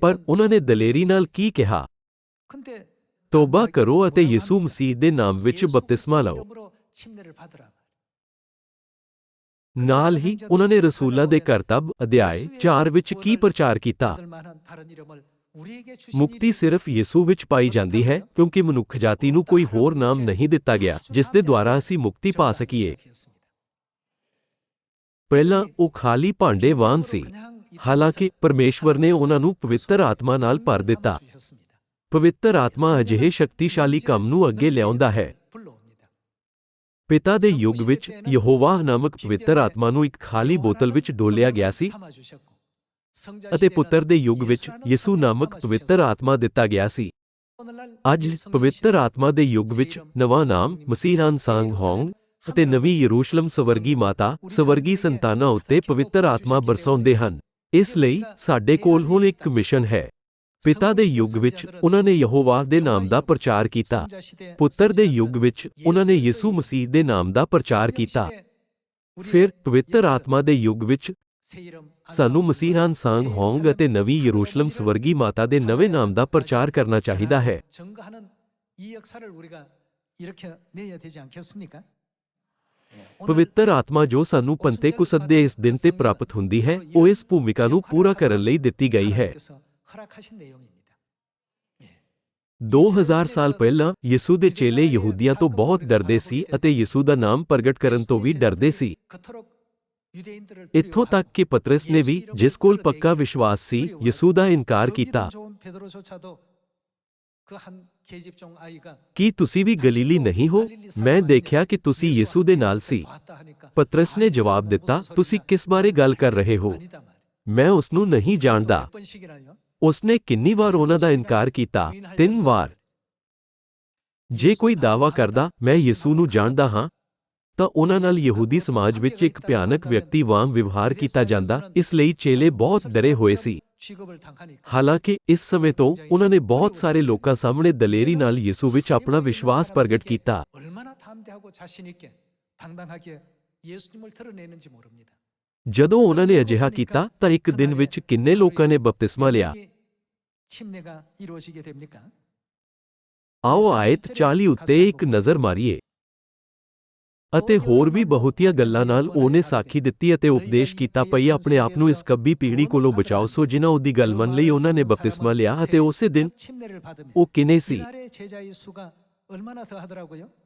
ਪਰ ਉਹਨਾਂ ਨੇ ਦਲੇਰੀ ਨਾਲ ਕੀ ਕਿਹਾ ਤੋਬਾ ਕਰੋ ਅਤੇ ਯਿਸੂ ਮਸੀਹ ਦੇ ਨਾਮ ਵਿੱਚ ਬਪਤਿਸਮਾ ਲਓ। ਨਾਲ ਹੀ ਉਹਨਾਂ ਨੇ ਰਸੂਲਾਂ ਦੇ ਕਰਤੱਬ ਅਧਿਆਇ 4 ਵਿੱਚ ਕੀ ਪ੍ਰਚਾਰ ਕੀਤਾ? ਮੁਕਤੀ ਸਿਰਫ ਯਿਸੂ ਵਿੱਚ ਪਾਈ ਜਾਂਦੀ ਹੈ, ਕਿਉਂਕਿ ਮਨੁੱਖ ਜਾਤੀ ਨੂੰ ਕੋਈ ਹੋਰ ਨਾਮ ਨਹੀਂ ਦਿੱਤਾ ਗਿਆ, ਜਿਸ ਦੇ ਦੁਆਰਾ ਅਸੀਂ ਮੁਕਤੀ ਪਾ ਸਕੀਏ। ਪਹਿਲਾਂ ਉਹ ਖਾਲੀ ਭਾਂਡੇ ਵਾਂਗ ਸੀ। ਹਾਲਾਂਕਿ ਪਰਮੇਸ਼ਵਰ ਨੇ ਉਹਨਾਂ ਨੂੰ ਪਵਿੱਤਰ ਆਤਮਾ ਨਾਲ ਭਰ ਦਿੱਤਾ। ਪਵਿੱਤਰ ਆਤਮਾ ਅਜਿਹੇ ਸ਼ਕਤੀਸ਼ਾਲੀ ਕੰਮ ਨੂੰ ਅੱਗੇ ਲਿਆਉਂਦਾ ਹੈ। ਪਿਤਾ ਦੇ ਯੁੱਗ ਵਿੱਚ ਯਹੋਵਾਹ ਨਾਮਕ ਪਵਿੱਤਰ ਆਤਮਾ ਨੂੰ ਇੱਕ ਖਾਲੀ ਬੋਤਲ ਵਿੱਚ ਡੋਲਿਆ ਗਿਆ ਸੀ ਅਤੇ ਪੁੱਤਰ ਦੇ ਯੁੱਗ ਵਿੱਚ ਯਿਸੂ ਨਾਮਕ ਪਵਿੱਤਰ ਆਤਮਾ ਦਿੱਤਾ ਗਿਆ ਸੀ। ਅੱਜ ਪਵਿੱਤਰ ਆਤਮਾ ਦੇ ਯੁੱਗ ਵਿੱਚ ਨਵਾਂ ਨਾਮ ਮਸੀਹਾਨ ਸਾਂਗ ਹੋਂਗ ਅਤੇ ਨਵੀਂ ਯਰੂਸ਼ਲਮ ਸਵਰਗੀ ਮਾਤਾ ਸਵਰਗੀ ਸੰਤਾਨਾਂ ਉੱਤੇ ਪਵਿੱਤਰ ਆਤਮਾ ਬਰਸਾਉਂਦੇ ਹਨ। ਇਸ ਲਈ ਸਾਡੇ ਕੋਲ ਹੁਣ ਇੱਕ ਮਿਸ਼ਨ ਹੈ। ਪਿਤਾ ਦੇ ਯੁੱਗ ਵਿੱਚ ਉਹਨਾਂ ਨੇ ਯਹੋਵਾ ਦੇ ਨਾਮ ਦਾ ਪ੍ਰਚਾਰ ਕੀਤਾ। ਪੁੱਤਰ ਦੇ ਯੁੱਗ ਵਿੱਚ ਉਹਨਾਂ ਨੇ ਯਿਸੂ ਮਸੀਹ ਦੇ ਨਾਮ ਦਾ ਪ੍ਰਚਾਰ ਕੀਤਾ। ਫਿਰ ਪਵਿੱਤਰ ਆਤਮਾ ਦੇ ਯੁੱਗ ਵਿੱਚ ਸਾਨੂੰ ਮਸੀਹਾਨ ਸੰਗ ਹੋਂਗ ਅਤੇ ਨਵੀਂ ਯਰੂਸ਼ਲਮ ਸਵਰਗੀ ਮਾਤਾ ਦੇ ਨਵੇਂ ਨਾਮ ਦਾ ਪ੍ਰਚਾਰ ਕਰਨਾ ਚਾਹੀਦਾ ਹੈ। ਪਵਿੱਤਰ ਆਤਮਾ ਜੋ ਸਾਨੂੰ ਪੰਤੇ ਕੁਸਦ ਦੇ ਇਸ ਦਿਨ ਤੇ ਪ੍ਰਾਪਤ ਹੁੰਦੀ ਹੈ, ਉਹ ਇਸ ਭੂਮਿਕਾ ਨੂੰ ਪੂਰਾ ਕਰਨ ਲਈ ਦਿੱਤੀ ਗਈ ਹੈ। 2000 ਸਾਲ ਪਹਿਲਾਂ ਯਿਸੂ ਦੇ ਚੇਲੇ ਯਹੂਦੀਆਂ ਤੋਂ ਬਹੁਤ ਡਰਦੇ ਸੀ ਅਤੇ ਯਿਸੂ ਦਾ ਨਾਮ ਪ੍ਰਗਟ ਕਰਨ ਤੋਂ ਵੀ ਡਰਦੇ ਸੀ ਇੱਥੋਂ ਤੱਕ ਕਿ ਪਤਰਸ ਨੇ ਵੀ ਜਿਸ ਕੋਲ ਪੱਕਾ ਵਿਸ਼ਵਾਸ ਸੀ ਯਿਸੂ ਦਾ ਇਨਕਾਰ ਕੀਤਾ ਕੀ ਤੁਸੀਂ ਵੀ ਗਲੀਲੀ ਨਹੀਂ ਹੋ ਮੈਂ ਦੇਖਿਆ ਕਿ ਤੁਸੀਂ ਯਿਸੂ ਦੇ ਨਾਲ ਸੀ ਪਤਰਸ ਨੇ ਜਵਾਬ ਦਿੱਤਾ ਤੁਸੀਂ ਕਿਸ ਬਾਰੇ ਗੱਲ ਕਰ ਰਹੇ ਹੋ ਮੈਂ ਉਸ ਨੂੰ ਨਹੀਂ ਜਾਣਦਾ ਉਸਨੇ ਕਿੰਨੀ ਵਾਰ ਉਹਨਾਂ ਦਾ ਇਨਕਾਰ ਕੀਤਾ? ਤਿੰਨ ਵਾਰ। ਜੇ ਕੋਈ ਦਾਵਾ ਕਰਦਾ, ਮੈਂ ਯਿਸੂ ਨੂੰ ਜਾਣਦਾ ਹਾਂ, ਤਾਂ ਉਹਨਾਂ ਨਾਲ ਯਹੂਦੀ ਸਮਾਜ ਵਿੱਚ ਇੱਕ ਭਿਆਨਕ ਵਿਅਕਤੀ ਵਾਂਗ ਵਿਵਹਾਰ ਕੀਤਾ ਜਾਂਦਾ। ਇਸ ਲਈ ਚੇਲੇ ਬਹੁਤ ਡਰੇ ਹੋਏ ਸੀ। ਹਾਲਾਂਕਿ, ਇਸ ਸਮੇਂ ਤੋਂ ਉਹਨਾਂ ਨੇ ਬਹੁਤ ਸਾਰੇ ਲੋਕਾਂ ਸਾਹਮਣੇ ਦਲੇਰੀ ਨਾਲ ਯਿਸੂ ਵਿੱਚ ਆਪਣਾ ਵਿਸ਼ਵਾਸ ਪ੍ਰਗਟ ਕੀਤਾ। ਜਦੋਂ ਉਹਨਾਂ ਨੇ ਅਜਿਹਾ ਕੀਤਾ ਤਾਂ ਇੱਕ ਦਿਨ ਵਿੱਚ ਕਿੰਨੇ ਲੋਕਾਂ ਨੇ ਬਪਤਿਸਮਾ ਲਿਆ? ਆਓ ਆਇਤ 40 ਉੱਤੇ ਇੱਕ ਨਜ਼ਰ ਮਾਰੀਏ। ਅਤੇ ਹੋਰ ਵੀ ਬਹੁਤੀਆਂ ਗੱਲਾਂ ਨਾਲ ਉਹਨੇ ਸਾਖੀ ਦਿੱਤੀ ਅਤੇ ਉਪਦੇਸ਼ ਕੀਤਾ ਪਈ ਆਪਣੇ ਆਪ ਨੂੰ ਇਸ ਕੱਬੀ ਪੀੜੀ ਕੋਲੋਂ ਬਚਾਓ। ਸੋ ਜਿਨ੍ਹਾਂ ਉਹਦੀ ਗੱਲ ਮੰਨ ਲਈ ਉਹਨਾਂ ਨੇ ਬਪਤਿਸਮਾ ਲਿਆ ਅਤੇ ਉਸੇ ਦਿਨ ਉਹ ਕਿਨੇ ਸੀ?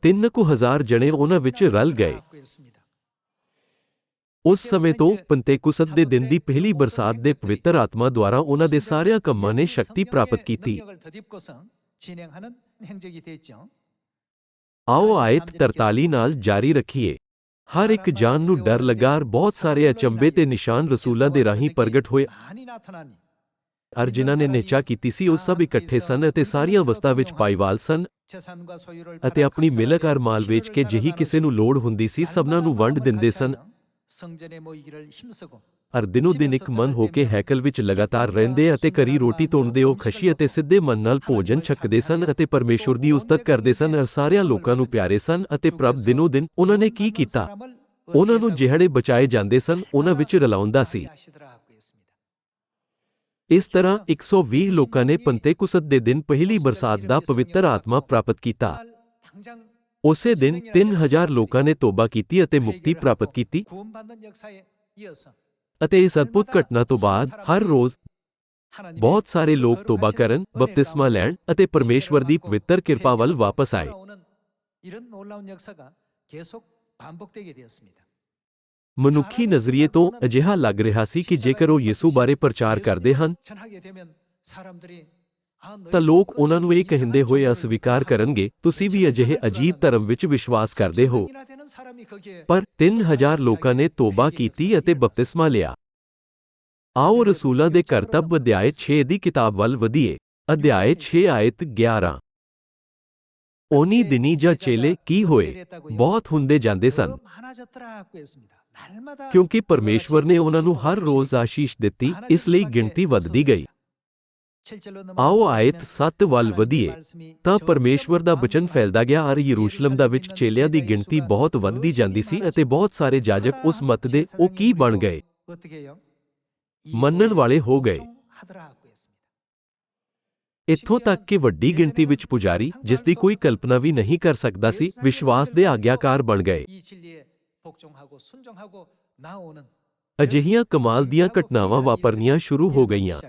3000 ਜਣੇ ਉਹਨਾਂ ਵਿੱਚ ਰਲ ਗਏ। ਉਸ ਸਮੇਂ ਤੋਂ ਪੰਤੇਕੁਸਤ ਦੇ ਦਿਨ ਦੀ ਪਹਿਲੀ ਬਰਸਾਤ ਦੇ ਪਵਿੱਤਰ ਆਤਮਾ ਦੁਆਰਾ ਉਹਨਾਂ ਦੇ ਸਾਰਿਆਂ ਕੰਮਾਂ ਨੇ ਸ਼ਕਤੀ ਪ੍ਰਾਪਤ ਕੀਤੀ। ਆਓ ਆਇਤ 43 ਨਾਲ ਜਾਰੀ ਰੱਖੀਏ। ਹਰ ਇੱਕ ਜਾਨ ਨੂੰ ਡਰ ਲਗਾਰ ਬਹੁਤ ਸਾਰੇ ਅਚੰਬੇ ਤੇ ਨਿਸ਼ਾਨ ਰਸੂਲਾਂ ਦੇ ਰਾਹੀਂ ਪ੍ਰਗਟ ਹੋਏ। ਅਰ ਜਿਨ੍ਹਾਂ ਨੇ ਨਿਚਾ ਕੀਤੀ ਸੀ, ਉਹ ਸਭ ਇਕੱਠੇ ਸਨ ਅਤੇ ਸਾਰੀਆਂ ਵਸਤਾਂ ਵਿੱਚ ਪਾਈਵਾਲ ਸਨ ਅਤੇ ਆਪਣੀ ਮਿਲਕ ਅਰ ਮਾਲ ਵੇਚ ਕੇ ਜਿਹੀ ਕਿਸੇ ਨੂੰ ਲੋੜ ਹੁੰਦੀ ਸੀ, ਸਭਨਾਂ ਨੂੰ ਵੰਡ ਦਿੰਦੇ ਸਨ। ਹਰ ਦਿਨੋ ਦਿਨ ਇੱਕ ਮਨ ਹੋ ਕੇ ਹੈਕਲ ਵਿੱਚ ਲਗਾਤਾਰ ਰਹਿੰਦੇ ਅਤੇ ਕਰੀ ਰੋਟੀ ਤੋਣਦੇ ਉਹ ਖਸ਼ੀ ਅਤੇ ਸਿੱਧੇ ਮਨ ਨਾਲ ਭੋਜਨ ਛਕਦੇ ਸਨ ਅਤੇ ਪਰਮੇਸ਼ਵਰ ਦੀ ਉਸਤਤ ਕਰਦੇ ਸਨ। ਅਰ ਸਾਰਿਆਂ ਲੋਕਾਂ ਨੂੰ ਪਿਆਰੇ ਸਨ ਅਤੇ ਪ੍ਰਭ ਦਿਨੋ ਦਿਨ ਉਹਨਾਂ ਨੇ ਕੀ ਕੀਤਾ? ਉਹਨਾਂ ਨੂੰ ਜਿਹੜੇ ਬਚਾਏ ਜਾਂਦੇ ਸਨ ਉਹਨਾਂ ਵਿੱਚ ਰਲਾਉਂਦਾ ਸੀ। ਇਸ ਤਰ੍ਹਾਂ 120 ਲੋਕਾਂ ਨੇ ਪੰਤੇਕੁਸਤ ਦੇ ਦਿਨ ਪਹਿਲੀ ਬਰਸਾਤ ਦਾ ਪਵਿੱਤਰ ਆਤਮਾ ਪ੍ਰਾਪਤ ਕੀਤਾ। उस दिन तीन हज़ार लोगों ने तोबा की मुक्ति प्राप्त की इस अद्भुत घटना तो बाद हर रोज बहुत सारे लोग तोबा कर बपतिस्मा लैण
परमेश्वर की पवित्र कृपा वाल वापस आए मनुखी नज़रिए तो अजिहा लग रहा है कि जेकर यीशु बारे प्रचार
करते हैं ਤਾਂ ਲੋਕ ਉਹਨਾਂ ਨੂੰ ਇਹ ਕਹਿੰਦੇ ਹੋਏ ਅਸਵੀਕਾਰ ਕਰਨਗੇ, ਤੁਸੀਂ ਵੀ ਅਜਿਹੇ ਅਜੀਬ ਧਰਮ ਵਿੱਚ ਵਿਸ਼ਵਾਸ ਕਰਦੇ ਹੋ। ਪਰ 3000 ਲੋਕਾਂ ਨੇ ਤੋਬਾ ਕੀਤੀ ਅਤੇ ਬਪਤਿਸਮਾ ਲਿਆ। ਆਓ ਰਸੂਲਾਂ ਦੇ ਕਰਤੱਵ ਅਧਿਆਇ 6 ਦੀ ਕਿਤਾਬ ਵੱਲ ਵਧੀਏ। ਅਧਿਆਏ 6 ਆਇਤ 11 ਉਨੀ ਦਿਨੀ ਜਾਂ ਚੇਲੇ ਕੀ ਹੋਏ? ਬਹੁਤ ਹੁੰਦੇ ਜਾਂਦੇ ਸਨ। ਕਿਉਂਕਿ ਪਰਮੇਸ਼ਵਰ ਨੇ ਉਹਨਾਂ ਨੂੰ ਹਰ ਰੋਜ਼ ਆਸ਼ੀਸ਼ ਦਿੱਤੀ, ਇਸ ਲਈ ਗਿਣਤੀ ਵੱਧਦੀ ਗਈ। ਆਓ ਆਇਤ 7 ਵੱਲ ਵਧੀਏ। ਤਾਂ ਪਰਮੇਸ਼ਵਰ ਦਾ ਬਚਨ ਫੈਲਦਾ ਗਿਆ আর ਯਰੂਸ਼ਲਮ ਦਾ ਵਿੱਚ ਚੇਲਿਆਂ ਦੀ ਗਿਣਤੀ ਬਹੁਤ ਵੱਧਦੀ ਜਾਂਦੀ ਸੀ ਅਤੇ ਬਹੁਤ ਸਾਰੇ ਜਾਜਕ ਉਸ ਮਤ ਦੇ ਉਹ ਕੀ ਬਣ ਗਏ? ਮੰਨਣ ਵਾਲੇ ਹੋ ਗਏ। ਇੱਥੋਂ ਤੱਕ ਕਿ ਵੱਡੀ ਗਿਣਤੀ ਵਿੱਚ ਪੁਜਾਰੀ ਜਿਸ ਦੀ ਕੋਈ ਕਲਪਨਾ ਵੀ ਨਹੀਂ ਕਰ ਸਕਦਾ ਸੀ ਵਿਸ਼ਵਾਸ ਦੇ ਆਗਿਆਕਾਰ ਬਣ ਗਏ। ਅਜਿਹੀਆਂ ਕਮਾਲ ਦੀਆਂ ਘਟਨਾਵਾਂ ਵਾਪਰਨੀਆਂ ਸ਼ੁਰੂ ਹੋ ਗਈਆਂ।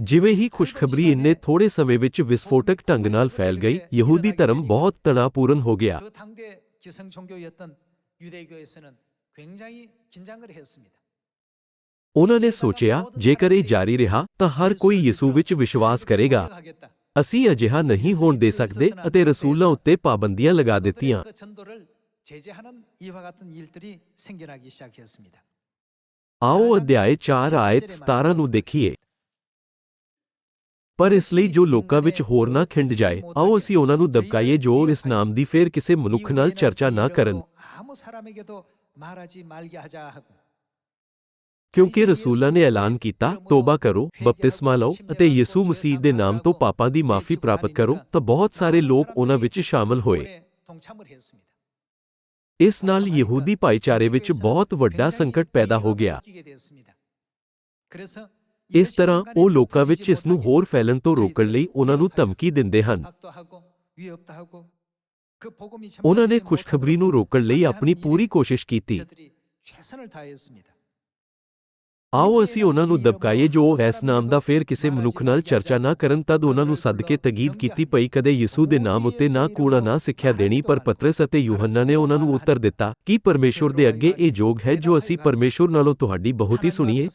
ਜਿਵੇਂ ਹੀ ਖੁਸ਼ਖਬਰੀ ਇੰਨੇ ਥੋੜੇ ਸਮੇਂ ਵਿੱਚ ਵਿਸਫੋਟਕ ਢੰਗ ਨਾਲ ਫੈਲ ਗਈ ਯਹੂਦੀ ਧਰਮ ਬਹੁਤ ਤਣਾਅਪੂਰਨ ਹੋ ਗਿਆ
그 당대 기성 종교였던 유대교에서는 굉장히 긴장을 했습니다.
ਉਹਨਾਂ ਨੇ ਸੋਚਿਆ ਜੇਕਰ ਇਹ ਜਾਰੀ ਰਿਹਾ ਤਾਂ ਹਰ ਕੋਈ ਯਿਸੂ ਵਿੱਚ ਵਿਸ਼ਵਾਸ ਕਰੇਗਾ
하겠다.
ਅਸੀਂ ਅਜਿਹਾ ਨਹੀਂ ਹੋਣ ਦੇ ਸਕਦੇ ਅਤੇ ਰਸੂਲਾਂ ਉੱਤੇ ਪਾਬੰਦੀਆਂ ਲਗਾ ਦਿੱਤੀਆਂ
그 전도를 제재하는 이와 같은 일들이 생겨나기 시작했습니다.
ਆਓ ਅਧਿਆਇ 4 ਆਇਤ 17 ਨੂੰ ਦੇਖੀਏ ਪਰ ਇਸ ਲਈ ਜੋ ਲੋਕਾਂ ਵਿੱਚ ਹੋਰ ਨਾ ਖਿੰਡ ਜਾਏ, ਆਓ ਅਸੀਂ ਉਹਨਾਂ ਨੂੰ ਦਬਕਾਈਏ ਜੋ ਇਸ ਨਾਮ ਦੀ ਫੇਰ ਕਿਸੇ ਮਨੁੱਖ ਨਾਲ ਚਰਚਾ ਨਾ ਕਰਨ। ਕਿਉਂਕਿ ਰਸੂਲਾਂ ਨੇ ਐਲਾਨ ਕੀਤਾ, ਤੋਬਾ ਕਰੋ, ਬਪਤਿਸਮਾ ਲਓ ਅਤੇ ਯਿਸੂ ਮਸੀਹ ਦੇ ਨਾਮ ਤੋਂ ਪਾਪਾਂ ਦੀ ਮਾਫੀ ਪ੍ਰਾਪਤ ਕਰੋ, ਤਾਂ ਬਹੁਤ ਸਾਰੇ ਲੋਕ ਉਹਨਾਂ ਵਿੱਚ ਸ਼ਾਮਲ ਹੋਏ। ਇਸ ਨਾਲ ਯਹੂਦੀ ਭਾਈਚਾਰੇ ਵਿੱਚ ਬਹੁਤ ਵੱਡਾ ਸੰਕਟ ਪੈਦਾ ਹੋ ਗਿਆ। ਇਸ ਤਰ੍ਹਾਂ ਉਹ ਲੋਕਾਂ ਵਿੱਚ ਇਸ ਨੂੰ ਹੋਰ ਫੈਲਣ ਤੋਂ ਰੋਕਣ ਲਈ ਉਹਨਾਂ ਨੂੰ ਧਮਕੀ ਦਿੰਦੇ ਹਨ। ਉਹਨਾਂ ਨੇ ਖੁਸ਼ਖਬਰੀ ਨੂੰ ਰੋਕਣ ਲਈ ਆਪਣੀ ਪੂਰੀ ਕੋਸ਼ਿਸ਼ ਕੀਤੀ। ਆਓ ਅਸੀਂ ਉਹਨਾਂ ਨੂੰ ਦਬਕਾਈਏ ਜੋ ਇਸ ਨਾਮ ਦਾ ਫੇਰ ਕਿਸੇ ਮਨੁੱਖ ਨਾਲ ਚਰਚਾ ਨਾ ਕਰਨ, ਤਦ ਉਹਨਾਂ ਨੂੰ ਸੱਦ ਤਗੀਦ ਕੀਤੀ ਪਈ, ਕਦੇ ਯਿਸੂ ਦੇ ਨਾਮ ਉੱਤੇ ਨਾ ਕੂੜਾ ਨਾ ਸਿੱਖਿਆ ਦੇਣੀ, ਪਰ ਪਤਰਸ ਅਤੇ ਯੂਹੰਨਾ ਨੇ ਉਹਨਾਂ ਨੂੰ ਉੱਤਰ ਦਿੱਤਾ, ਕਿ ਪਰਮੇਸ਼ੁਰ ਦੇ ਅੱਗੇ ਇਹ ਜੋਗ ਹੈ ਜੋ ਅਸੀਂ ਪਰਮੇਸ਼ੁਰ ਨਾਲੋਂ ਤੁਹਾਡੀ ਬਹੁਤੀ ਸੁਣੀਏ?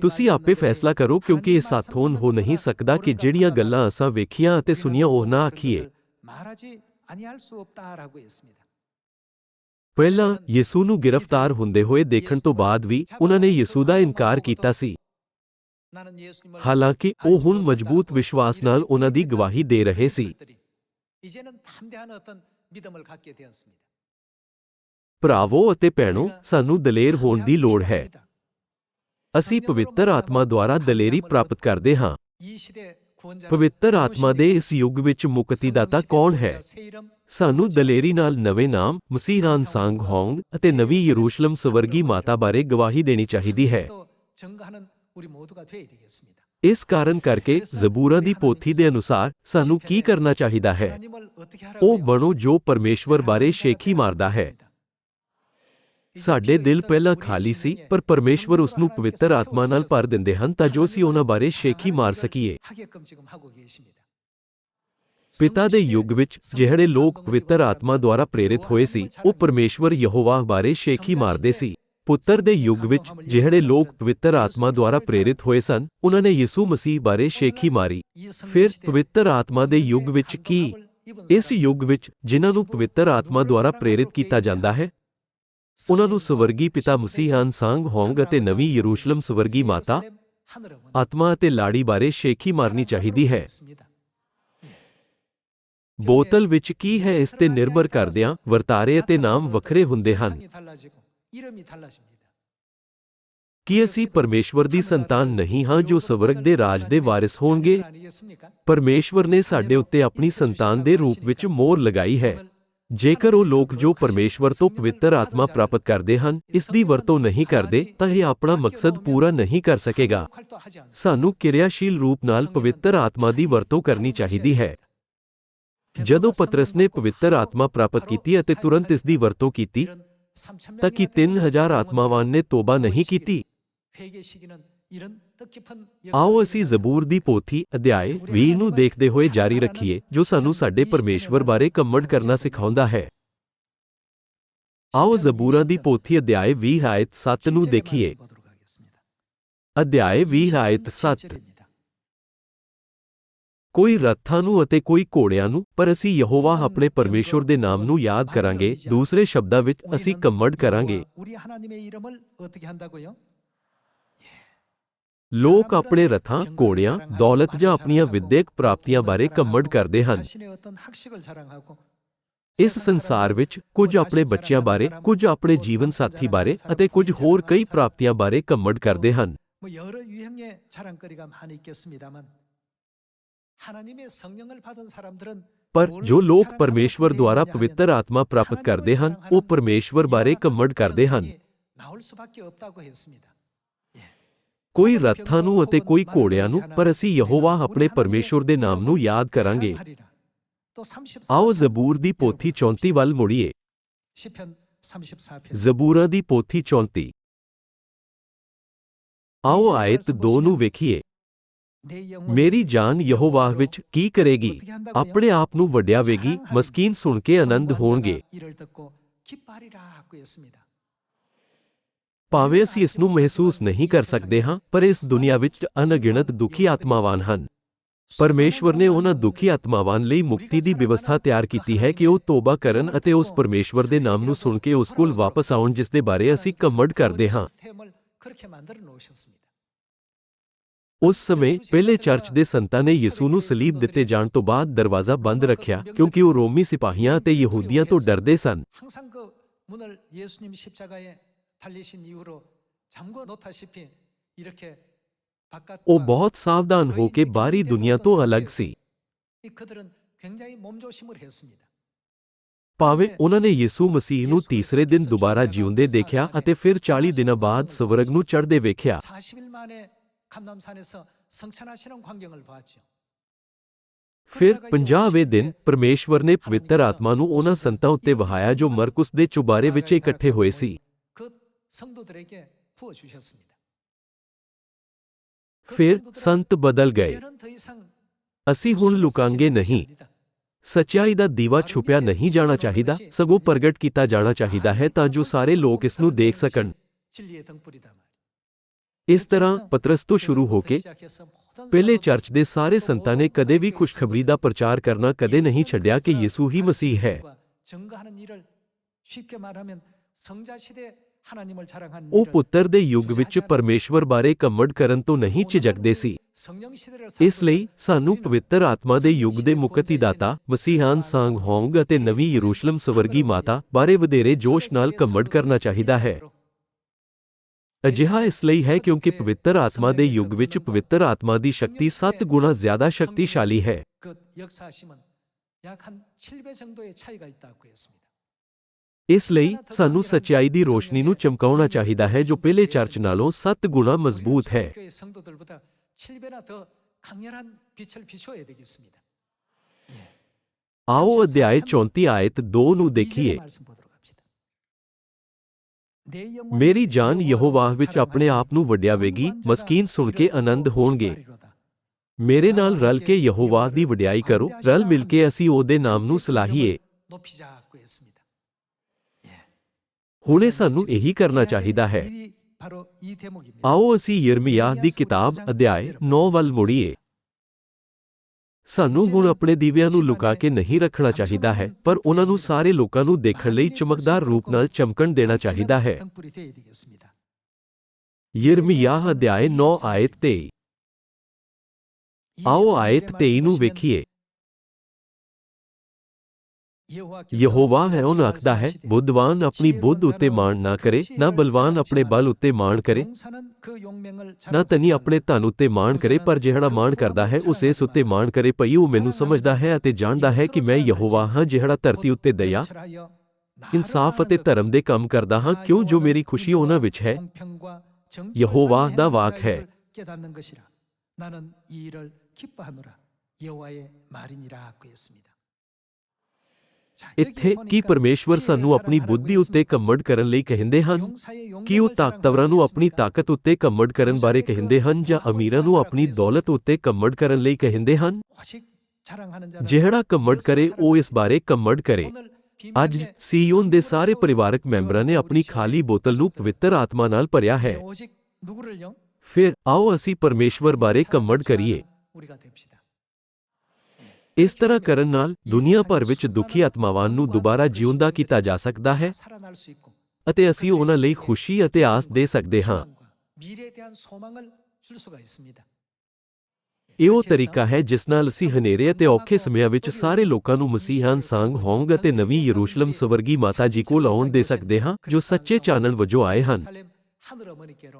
ਤੁਸੀਂ ਆਪੇ ਫੈਸਲਾ ਕਰੋ, ਕਿਉਂਕਿ ਇਹ ਸਾਥੋਂ ਹੋ ਨਹੀਂ ਸਕਦਾ ਕਿ ਜਿਹੜੀਆਂ ਗੱਲਾਂ ਅਸਾਂ ਵੇਖੀਆਂ ਅਤੇ ਸੁਣੀਆਂ, ਉਹ ਨਾ ਆਖੀਏ। ਪਹਿਲਾਂ ਯਿਸੂ ਨੂੰ ਗ੍ਰਿਫਤਾਰ ਹੁੰਦੇ ਹੋਏ ਦੇਖਣ ਤੋਂ ਬਾਅਦ ਵੀ ਉਹਨਾਂ ਨੇ ਯਿਸੂ ਦਾ ਇਨਕਾਰ ਕੀਤਾ ਸੀ। ਹਾਲਾਂਕਿ ਉਹ ਹੁਣ ਮਜ਼ਬੂਤ ਵਿਸ਼ਵਾਸ ਨਾਲ ਉਹਨਾਂ ਦੀ ਗਵਾਹੀ ਦੇ ਰਹੇ ਸੀ। ਭਰਾਵੋ ਅਤੇ ਭੈਣੋ, ਸਾਨੂੰ ਦਲੇਰ ਹੋਣ ਦੀ ਲੋੜ ਹੈ। ਅਸੀਂ ਪਵਿੱਤਰ ਆਤਮਾ ਦੁਆਰਾ ਦਲੇਰੀ ਪ੍ਰਾਪਤ ਕਰਦੇ ਹਾਂ। ਪਵਿੱਤਰ ਆਤਮਾ ਦੇ ਇਸ ਯੁੱਗ ਵਿੱਚ ਮੁਕਤੀਦਾਤਾ ਕੌਣ ਹੈ? ਸਾਨੂੰ ਦਲੇਰੀ ਨਾਲ ਨਵੇਂ ਨਾਮ ਮਸੀਹਾਨ ਸੰਗ ਹੋਂਗ ਅਤੇ ਨਵੀਂ ਯਰੂਸ਼ਲਮ ਸਵਰਗੀ ਮਾਤਾ ਬਾਰੇ ਗਵਾਹੀ ਦੇਣੀ ਚਾਹੀਦੀ ਹੈ। ਇਸ ਕਾਰਨ ਕਰਕੇ ਜ਼ਬੂਰਾਂ ਦੀ ਪੋਥੀ ਦੇ ਅਨੁਸਾਰ ਸਾਨੂੰ ਕੀ ਕਰਨਾ ਚਾਹੀਦਾ ਹੈ? ਉਹ ਬਣੋ ਜੋ ਪਰਮੇਸ਼ਵਰ ਬਾਰੇ ਸ਼ੇਖੀ ਮਾਰਦਾ ਹੈ। ਸਾਡੇ ਦਿਲ ਪਹਿਲਾਂ ਖਾਲੀ ਸੀ, ਪਰ ਪਰਮੇਸ਼ਵਰ ਉਸ ਨੂੰ ਪਵਿੱਤਰ ਆਤਮਾ ਨਾਲ ਭਰ ਦਿੰਦੇ ਹਨ ਤਾਂ ਜੋ ਅਸੀਂ ਉਹਨਾਂ ਬਾਰੇ ਸ਼ੇਖੀ ਮਾਰ ਸਕੀਏ। ਪਿਤਾ ਦੇ ਯੁੱਗ ਵਿੱਚ ਜਿਹੜੇ ਲੋਕ ਪਵਿੱਤਰ ਆਤਮਾ ਦੁਆਰਾ ਪ੍ਰੇਰਿਤ ਹੋਏ ਸੀ, ਉਹ ਪਰਮੇਸ਼ਵਰ ਯਹੋਵਾਹ ਬਾਰੇ ਸ਼ੇਖੀ ਮਾਰਦੇ ਸੀ। ਪੁੱਤਰ ਦੇ ਯੁੱਗ ਵਿੱਚ ਜਿਹੜੇ ਲੋਕ ਪਵਿੱਤਰ ਆਤਮਾ ਦੁਆਰਾ ਪ੍ਰੇਰਿਤ ਹੋਏ ਸਨ, ਉਹਨਾਂ ਨੇ ਯਿਸੂ ਮਸੀਹ ਬਾਰੇ ਸ਼ੇਖੀ ਮਾਰੀ। ਫਿਰ ਪਵਿੱਤਰ ਆਤਮਾ ਦੇ ਯੁੱਗ ਵਿੱਚ ਕੀ? ਇਸ ਯੁੱਗ ਵਿੱਚ ਜਿਨ੍ਹਾਂ ਨੂੰ ਪਵਿੱਤਰ ਆਤਮਾ ਦੁਆਰਾ ਪ੍ਰੇਰਿਤ ਕੀਤਾ ਜਾਂਦਾ ਹੈ ਉਹਨਾਂ ਨੂੰ ਸਵਰਗੀ ਪਿਤਾ ਮਸੀਹਾਨ ਸੰਗ ਹੋਂਗ ਅਤੇ ਨਵੀਂ ਯਰੂਸ਼ਲਮ ਸਵਰਗੀ ਮਾਤਾ ਆਤਮਾ ਅਤੇ ਲਾੜੀ ਬਾਰੇ ਸ਼ੇਖੀ ਮਾਰਨੀ ਚਾਹੀਦੀ ਹੈ। ਬੋਤਲ ਵਿੱਚ ਕੀ ਹੈ ਇਸ ਤੇ ਨਿਰਭਰ ਕਰਦਿਆਂ ਵਰਤਾਰੇ ਅਤੇ ਨਾਮ ਵੱਖਰੇ ਹੁੰਦੇ ਹਨ। ਕੀ ਅਸੀਂ ਪਰਮੇਸ਼ਵਰ ਦੀ ਸੰਤਾਨ ਨਹੀਂ ਹਾਂ ਜੋ ਸਵਰਗ ਦੇ ਰਾਜ ਦੇ ਵਾਰਿਸ ਹੋਣਗੇ? ਪਰਮੇਸ਼ਵਰ ਨੇ ਸਾਡੇ ਉੱਤੇ ਆਪਣੀ ਸੰਤਾਨ ਦੇ ਰੂਪ ਵਿੱਚ ਮੋਹਰ ਲਗਾਈ ਹੈ। ਜੇਕਰ ਉਹ ਲੋਕ ਜੋ ਪਰਮੇਸ਼ਵਰ ਤੋਂ ਪਵਿੱਤਰ ਆਤਮਾ ਪ੍ਰਾਪਤ ਕਰਦੇ ਹਨ, ਇਸ ਦੀ ਵਰਤੋਂ ਨਹੀਂ ਕਰਦੇ, ਤਾਂ ਇਹ ਆਪਣਾ ਮਕਸਦ ਪੂਰਾ ਨਹੀਂ ਕਰ ਸਕੇਗਾ। ਸਾਨੂੰ ਕਿਰਿਆਸ਼ੀਲ ਰੂਪ ਨਾਲ ਪਵਿੱਤਰ ਆਤਮਾ ਦੀ ਵਰਤੋਂ ਕਰਨੀ ਚਾਹੀਦੀ ਹੈ। ਜਦੋਂ ਪਤਰਸ ਨੇ ਪਵਿੱਤਰ ਆਤਮਾ ਪ੍ਰਾਪਤ ਕੀਤੀ ਅਤੇ ਤੁਰੰਤ ਇਸ ਦੀ ਵਰਤੋਂ ਕੀਤੀ, ਤਾਂ ਕੀ 3000 ਆਤਮਾਵਾਨ ਨੇ ਤੋਬਾ ਨਹੀਂ ਕੀਤੀ? ਆਓ ਅਸੀਂ ਜ਼ਬੂਰ ਦੀ ਪੋਥੀ ਅਧਿਆਏ 20 ਨੂੰ ਦੇਖਦੇ ਹੋਏ ਜਾਰੀ ਰੱਖੀਏ ਜੋ ਸਾਨੂੰ ਸਾਡੇ ਪਰਮੇਸ਼ਵਰ ਬਾਰੇ ਕੰਮੜ ਕਰਨਾ ਸਿਖਾਉਂਦਾ ਹੈ ਆਓ ਜ਼ਬੂਰਾਂ ਦੀ ਪੋਥੀ ਅਧਿਆਏ 20 ਆਇਤ 7 ਨੂੰ ਦੇਖੀਏ ਅਧਿਆਏ 20 ਆਇਤ 7 ਕੋਈ ਰੱਥਾਂ ਨੂੰ ਅਤੇ ਕੋਈ ਘੋੜਿਆਂ ਨੂੰ ਪਰ ਅਸੀਂ ਯਹੋਵਾ ਆਪਣੇ ਪਰਮੇਸ਼ਵਰ ਦੇ ਨਾਮ ਨੂੰ ਯਾਦ ਕਰਾਂਗੇ ਦੂਸਰੇ ਸ਼ਬਦਾਂ ਵਿੱਚ ਅਸੀਂ ਕੰਮੜ ਕਰਾਂਗੇ ਲੋਕ ਆਪਣੇ ਰਥਾਂ, ਘੋੜਿਆਂ, ਦੌਲਤ ਜਾਂ ਆਪਣੀਆਂ ਵਿਦਿਅਕ ਪ੍ਰਾਪਤੀਆਂ ਬਾਰੇ ਕੰਮੜ ਕਰਦੇ ਹਨ। ਇਸ ਸੰਸਾਰ ਵਿੱਚ ਕੁਝ ਆਪਣੇ ਬੱਚਿਆਂ ਬਾਰੇ, ਕੁਝ ਆਪਣੇ ਜੀਵਨ ਸਾਥੀ ਬਾਰੇ ਅਤੇ ਕੁਝ ਹੋਰ ਕਈ ਪ੍ਰਾਪਤੀਆਂ ਬਾਰੇ ਕੰਮੜ ਕਰਦੇ ਹਨ। ਪਰ ਜੋ ਲੋਕ ਪਰਮੇਸ਼ਵਰ ਦੁਆਰਾ ਪਵਿੱਤਰ ਆਤਮਾ ਪ੍ਰਾਪਤ ਕਰਦੇ ਹਨ, ਉਹ ਪਰਮੇਸ਼ਵਰ ਬਾਰੇ ਕੰਮੜ ਕਰਦੇ ਹਨ। ਕੋਈ ਰੱਥਾਂ ਨੂੰ ਅਤੇ ਕੋਈ ਘੋੜਿਆਂ ਨੂੰ, ਪਰ ਅਸੀਂ ਯਹੋਵਾ ਆਪਣੇ ਪਰਮੇਸ਼ਵਰ ਦੇ ਨਾਮ ਨੂੰ ਯਾਦ ਕਰਾਂਗੇ। ਆਓ ਜ਼ਬੂਰ ਦੀ ਪੋਥੀ 34 ਵੱਲ ਮੁੜੀਏ। ਜ਼ਬੂਰਾਂ ਦੀ ਪੋਥੀ 34 ਆਓ ਆਇਤ 2 ਨੂੰ ਵੇਖੀਏ। ਮੇਰੀ ਜਾਨ ਯਹੋਵਾਹ ਵਿੱਚ ਕੀ ਕਰੇਗੀ? ਆਪਣੇ ਆਪ ਨੂੰ ਵਡਿਆਵੇਗੀ ਮਸਕੀਨ ਸੁਣ ਕੇ ਆਨੰਦ ਹੋਣਗੇ। ਭਾਵੇਂ ਅਸੀਂ ਇਸ ਨੂੰ ਮਹਿਸੂਸ ਨਹੀਂ ਕਰ ਸਕਦੇ ਹਾਂ, ਪਰ ਇਸ ਦੁਨੀਆ ਵਿੱਚ ਅਣਗਿਣਤ ਦੁਖੀ ਆਤਮਾਵਾਨ ਹਨ। ਪਰਮੇਸ਼ਵਰ ਨੇ ਉਹਨਾਂ ਦੁਖੀ ਆਤਮਾਵਾਨ ਲਈ ਮੁਕਤੀ ਦੀ ਵਿਵਸਥਾ ਤਿਆਰ ਕੀਤੀ ਹੈ ਕਿ ਉਹ ਤੋਬਾ ਕਰਨ ਅਤੇ ਉਸ ਪਰਮੇਸ਼ਵਰ ਦੇ ਨਾਮ ਨੂੰ ਸੁਣ ਕੇ ਉਸ ਕੋਲ ਵਾਪਸ ਆਉਣ ਜਿਸ ਦੇ ਬਾਰੇ ਅਸੀਂ ਕੰਮੜ ਕਰਦੇ ਹਾਂ। ਉਸ ਸਮੇਂ ਪਹਿਲੇ ਚਰਚ ਦੇ ਸੰਤਾਂ ਨੇ ਯਿਸੂ ਨੂੰ ਸਲੀਬ ਦਿੱਤੇ ਜਾਣ ਤੋਂ ਬਾਅਦ ਦਰਵਾਜ਼ਾ ਬੰਦ ਰੱਖਿਆ, ਕਿਉਂਕਿ ਉਹ ਰੋਮੀ ਸਿਪਾਹੀਆਂ ਅਤੇ ਯਹੂਦੀਆਂ ਤੋਂ ਡਰਦੇ ਸਨ। ਉਹ ਬਹੁਤ ਸਾਵਧਾਨ ਹੋ ਕੇ ਬਾਹਰੀ ਦੁਨੀਆ ਤੋਂ ਅਲੱਗ ਸੀ ਭਾਵੇਂ ਉਹਨਾਂ ਨੇ ਯਿਸੂ ਮਸੀਹ ਨੂੰ ਤੀਸਰੇ ਦਿਨ ਦੁਬਾਰਾ ਜਿਉਂਦੇ ਦੇਖਿਆ ਅਤੇ ਫਿਰ 40 ਦਿਨਾਂ ਬਾਅਦ ਸਵਰਗ ਨੂੰ ਚੜ੍ਹਦੇ ਵੇਖਿਆ ਫਿਰ 50ਵੇਂ ਦਿਨ ਪਰਮੇਸ਼ਵਰ ਨੇ ਪਵਿੱਤਰ ਆਤਮਾ ਨੂੰ ਉਹਨਾਂ ਸੰਤਾਂ ਉੱਤੇ ਵਹਾਇਆ ਜੋ ਮਰਕੁਸ ਦੇ ਚੁਬਾਰੇ ਵਿੱਚ ਇਕੱਠੇ ਹੋਏ ਸੀ 성도들에게 부어 주셨습니다. फिर संत बदल गए। असी हुन लुकांगे नहीं। सच्चाई दा दीवा छुपया नहीं जाना चाहिदा। सगो प्रगट कीता जाना चाहिदा है ता जो सारे लोग इस देख सकन। इस तरह पत्रस तो शुरू होके पहले चर्च दे सारे संतां ने कदे भी खुशखबरी का
प्रचार करना कदे नहीं छड्या कि यीशु ही मसीह है।
ਉਹ
일을
ਪੁੱਤਰ ਦੇ ਯੁੱਗ ਵਿੱਚ ਪਰਮੇਸ਼ਵਰ ਬਾਰੇ ਕੰਮੜ ਕਰਨ ਤੋਂ ਨਹੀਂ ਝਿਜਕਦੇ ਸੀ
성령 시대를
ਇਸ ਲਈ ਸਾਨੂੰ ਪਵਿੱਤਰ ਆਤਮਾ ਦੇ ਯੁੱਗ ਦੇ ਮੁਕਤੀਦਾਤਾ ਮਸੀਹਾਨ ਸਾਂਗ ਹੋਂਗ ਅਤੇ ਨਵੀਂ ਯਰੂਸ਼ਲਮ ਸਵਰਗੀ ਮਾਤਾ ਬਾਰੇ ਵਧੇਰੇ ਜੋਸ਼ ਨਾਲ ਕੰਮੜ ਕਰਨਾ ਚਾਹੀਦਾ ਹੈ ਅਜਿਹਾ ਇਸ ਲਈ ਹੈ ਕਿਉਂਕਿ ਪਵਿੱਤਰ ਆਤਮਾ ਦੇ ਯੁੱਗ ਵਿੱਚ ਪਵਿੱਤਰ ਆਤਮਾ ਦੀ ਸ਼ਕਤੀ 7 ਗੁਣਾ ਜ਼ਿਆਦਾ ਸ਼ਕਤੀਸ਼ਾਲੀ ਹੈ
그 역사하심은 약 한 7배 정도의 차이가 있다고 했습니다.
ਇਸ ਲਈ ਸਾਨੂੰ ਸਚਾਈ ਦੀ ਰੋਸ਼ਨੀ ਨੂੰ ਚਮਕਾਉਣਾ ਚਾਹੀਦਾ ਹੈ ਜੋ ਪਹਿਲੇ ਚਰਚ ਨਾਲੋਂ 7 ਗੁਣਾ ਮਜ਼ਬੂਤ ਹੈ। ਆਓ ਅਧਿਆਇ 34 ਆਇਤ 2 ਨੂੰ ਦੇਖੀਏ। ਮੇਰੀ ਜਾਨ ਯਹੋਵਾਹ ਵਿੱਚ ਆਪਣੇ ਆਪ ਨੂੰ ਵਡਿਆਵੇਗੀ ਮਸਕੀਨ ਸੁਣ ਕੇ ਆਨੰਦ ਹੋਣਗੇ। ਮੇਰੇ ਨਾਲ ਰਲ ਕੇ ਯਹੋਵਾਹ ਦੀ ਵਡਿਆਈ ਕਰੋ। ਰਲ ਮਿਲ ਕੇ ਅਸੀਂ ਉਹਦੇ ਨਾਮ ਨੂੰ ਸਲਾਹੀਏ। ਹੁਣੇ ਸਾਨੂੰ ਇਹੀ ਕਰਨਾ ਚਾਹੀਦਾ ਹੈ। ਆਓ ਅਸੀਂ ਯਰਮੀਆ ਦੀ ਕਿਤਾਬ ਅਧਿਆਇ 9 ਵੱਲ ਮੁੜੀਏ। ਸਾਨੂੰ ਹੁਣ ਆਪਣੇ ਦੀਵਿਆਂ ਨੂੰ ਲੁਕਾ ਕੇ ਨਹੀਂ ਰੱਖਣਾ ਚਾਹੀਦਾ ਹੈ, ਪਰ ਉਹਨਾਂ ਨੂੰ ਸਾਰੇ ਲੋਕਾਂ ਨੂੰ ਦੇਖਣ ਲਈ ਚਮਕਦਾਰ ਰੂਪ ਨਾਲ ਚਮਕਣ ਦੇਣਾ ਚਾਹੀਦਾ ਹੈ। ਯਰਮੀਆ ਅਧਿਆਇ 9 ਆਇਤ 23 ਆਓ ਆਇਤ 23 ਨੂੰ ਵੇਖੀਏ।
ਯਹੋਵਾ
ਯਹੋਵਾ ਹੈ ਉਹ ਆਖਦਾ ਹੈ ਬੁੱਧਵਾਨ ਆਪਣੀ ਬੁੱਧ ਉੱਤੇ ਮਾਣ ਨਾ ਕਰੇ ਨਾ ਬਲਵਾਨ ਆਪਣੇ ਬਲ ਉੱਤੇ ਮਾਣ ਕਰੇ ਨਾ ਤਨੀ ਆਪਣੇ ਧਨ ਉੱਤੇ ਮਾਣ ਕਰੇ ਪਰ ਜਿਹੜਾ ਮਾਣ ਕਰਦਾ ਹੈ ਉਸ ਇਸ ਉੱਤੇ ਮਾਣ ਕਰੇ ਭਈ ਉਹ ਮੈਨੂੰ ਸਮਝਦਾ ਹੈ ਅਤੇ ਜਾਣਦਾ ਹੈ ਕਿ ਮੈਂ ਯਹੋਵਾ ਹਾਂ ਜਿਹੜਾ ਧਰਤੀ ਉੱਤੇ ਦਇਆ ਇਨਸਾਫ ਅਤੇ ਧਰਮ ਦੇ ਕੰਮ ਕਰਦਾ ਹਾਂ ਕਿਉਂ ਜੋ ਮੇਰੀ ਖੁਸ਼ੀ ਉਹਨਾਂ ਵਿੱਚ ਹੈ ਯਹੋਵਾ ਦਾ ਵਾਕ ਹੈ।
깨닫는 것이라 나는 이 일을 기뻐하노라 여호와의 말이니라고 했습니다.
ਇੱਥੇ ਕੀ ਪਰਮੇਸ਼ਵਰ ਸਾਨੂੰ ਆਪਣੀ ਬੁੱਧੀ ਉੱਤੇ ਘਮੰਡ ਕਰਨ ਲਈ ਕਹਿੰਦੇ ਹਨ ਕੀ ਉਹ ਤਾਕਤਵਰਾਂ ਨੂੰ ਆਪਣੀ ਤਾਕਤ ਉੱਤੇ ਘਮੰਡ ਕਰਨ ਬਾਰੇ ਕਹਿੰਦੇ ਹਨ ਜਾਂ ਅਮੀਰਾਂ ਨੂੰ ਆਪਣੀ ਦੌਲਤ ਉੱਤੇ ਘਮੰਡ ਕਰਨ ਲਈ ਕਹਿੰਦੇ ਹਨ ਜਿਹੜਾ ਘਮੰਡ ਕਰੇ ਉਹ ਇਸ ਬਾਰੇ ਘਮੰਡ ਕਰੇ ਅੱਜ ਸੀਯੋਨ ਦੇ ਸਾਰੇ ਪਰਿਵਾਰਕ ਮੈਂਬਰਾਂ ਨੇ ਆਪਣੀ ਖਾਲੀ ਬੋਤਲ ਨੂੰ ਪਵਿੱਤਰ ਆਤਮਾ ਨਾਲ ਭਰਿਆ ਹੈ ਫਿਰ ਆਓ ਅਸੀਂ ਪਰਮੇਸ਼ਵਰ ਬਾਰੇ ਘਮੰਡ ਕਰੀਏ ਇਸ ਤਰ੍ਹਾਂ ਕਰਨ ਨਾਲ ਦੁਨੀਆ ਭਰ ਵਿੱਚ ਦੁਖੀ ਆਤਮਾਵਾਂ ਨੂੰ ਦੁਬਾਰਾ ਜਿਉਂਦਾ ਕੀਤਾ ਜਾ ਸਕਦਾ ਹੈ ਅਤੇ ਅਸੀਂ ਉਹਨਾਂ ਲਈ ਖੁਸ਼ੀ ਅਤੇ ਆਸ ਦੇ ਸਕਦੇ ਹਾਂ। ਇਹ ਉਹ ਤਰੀਕਾ ਹੈ ਜਿਸ ਨਾਲ ਅਸੀਂ ਹਨੇਰੇ ਅਤੇ ਔਖੇ ਸਮਿਆਂ ਵਿੱਚ ਸਾਰੇ ਲੋਕਾਂ ਨੂੰ ਮਸੀਹਾਂ ਸੰਗ ਹੋਂਗ ਅਤੇ ਨਵੀਂ ਯਰੂਸ਼ਲਮ ਸਵਰਗੀ ਮਾਤਾ ਜੀ ਕੋਲ ਆਉਣ ਦੇ ਸਕਦੇ ਹਾਂ, ਜੋ ਸੱਚੇ ਚਾਨਣ ਵਜੋਂ ਆਏ ਹਨ।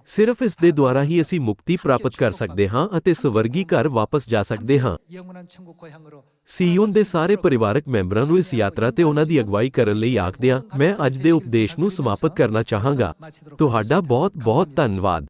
ਸਿਰਫ ਇਸ ਦੇ ਦੁਆਰਾ ਹੀ ਅਸੀਂ ਮੁਕਤੀ ਪ੍ਰਾਪਤ ਕਰ ਸਕਦੇ ਹਾਂ ਅਤੇ ਸਵਰਗੀ ਘਰ ਵਾਪਸ ਜਾ ਸਕਦੇ ਹਾਂ। ਸੀਯੋਨ ਦੇ ਸਾਰੇ ਪਰਿਵਾਰਕ ਮੈਂਬਰਾਂ ਨੂੰ ਇਸ ਯਾਤਰਾ ਤੇ ਉਹਨਾਂ ਦੀ ਅਗਵਾਈ ਕਰਨ ਲਈ ਆਖਦਿਆਂ ਮੈਂ ਅੱਜ ਦੇ ਉਪਦੇਸ਼ ਨੂੰ ਸਮਾਪਤ ਕਰਨਾ ਚਾਹਾਂਗਾ। ਤੁਹਾਡਾ ਬਹੁਤ ਬਹੁਤ ਧੰਨਵਾਦ।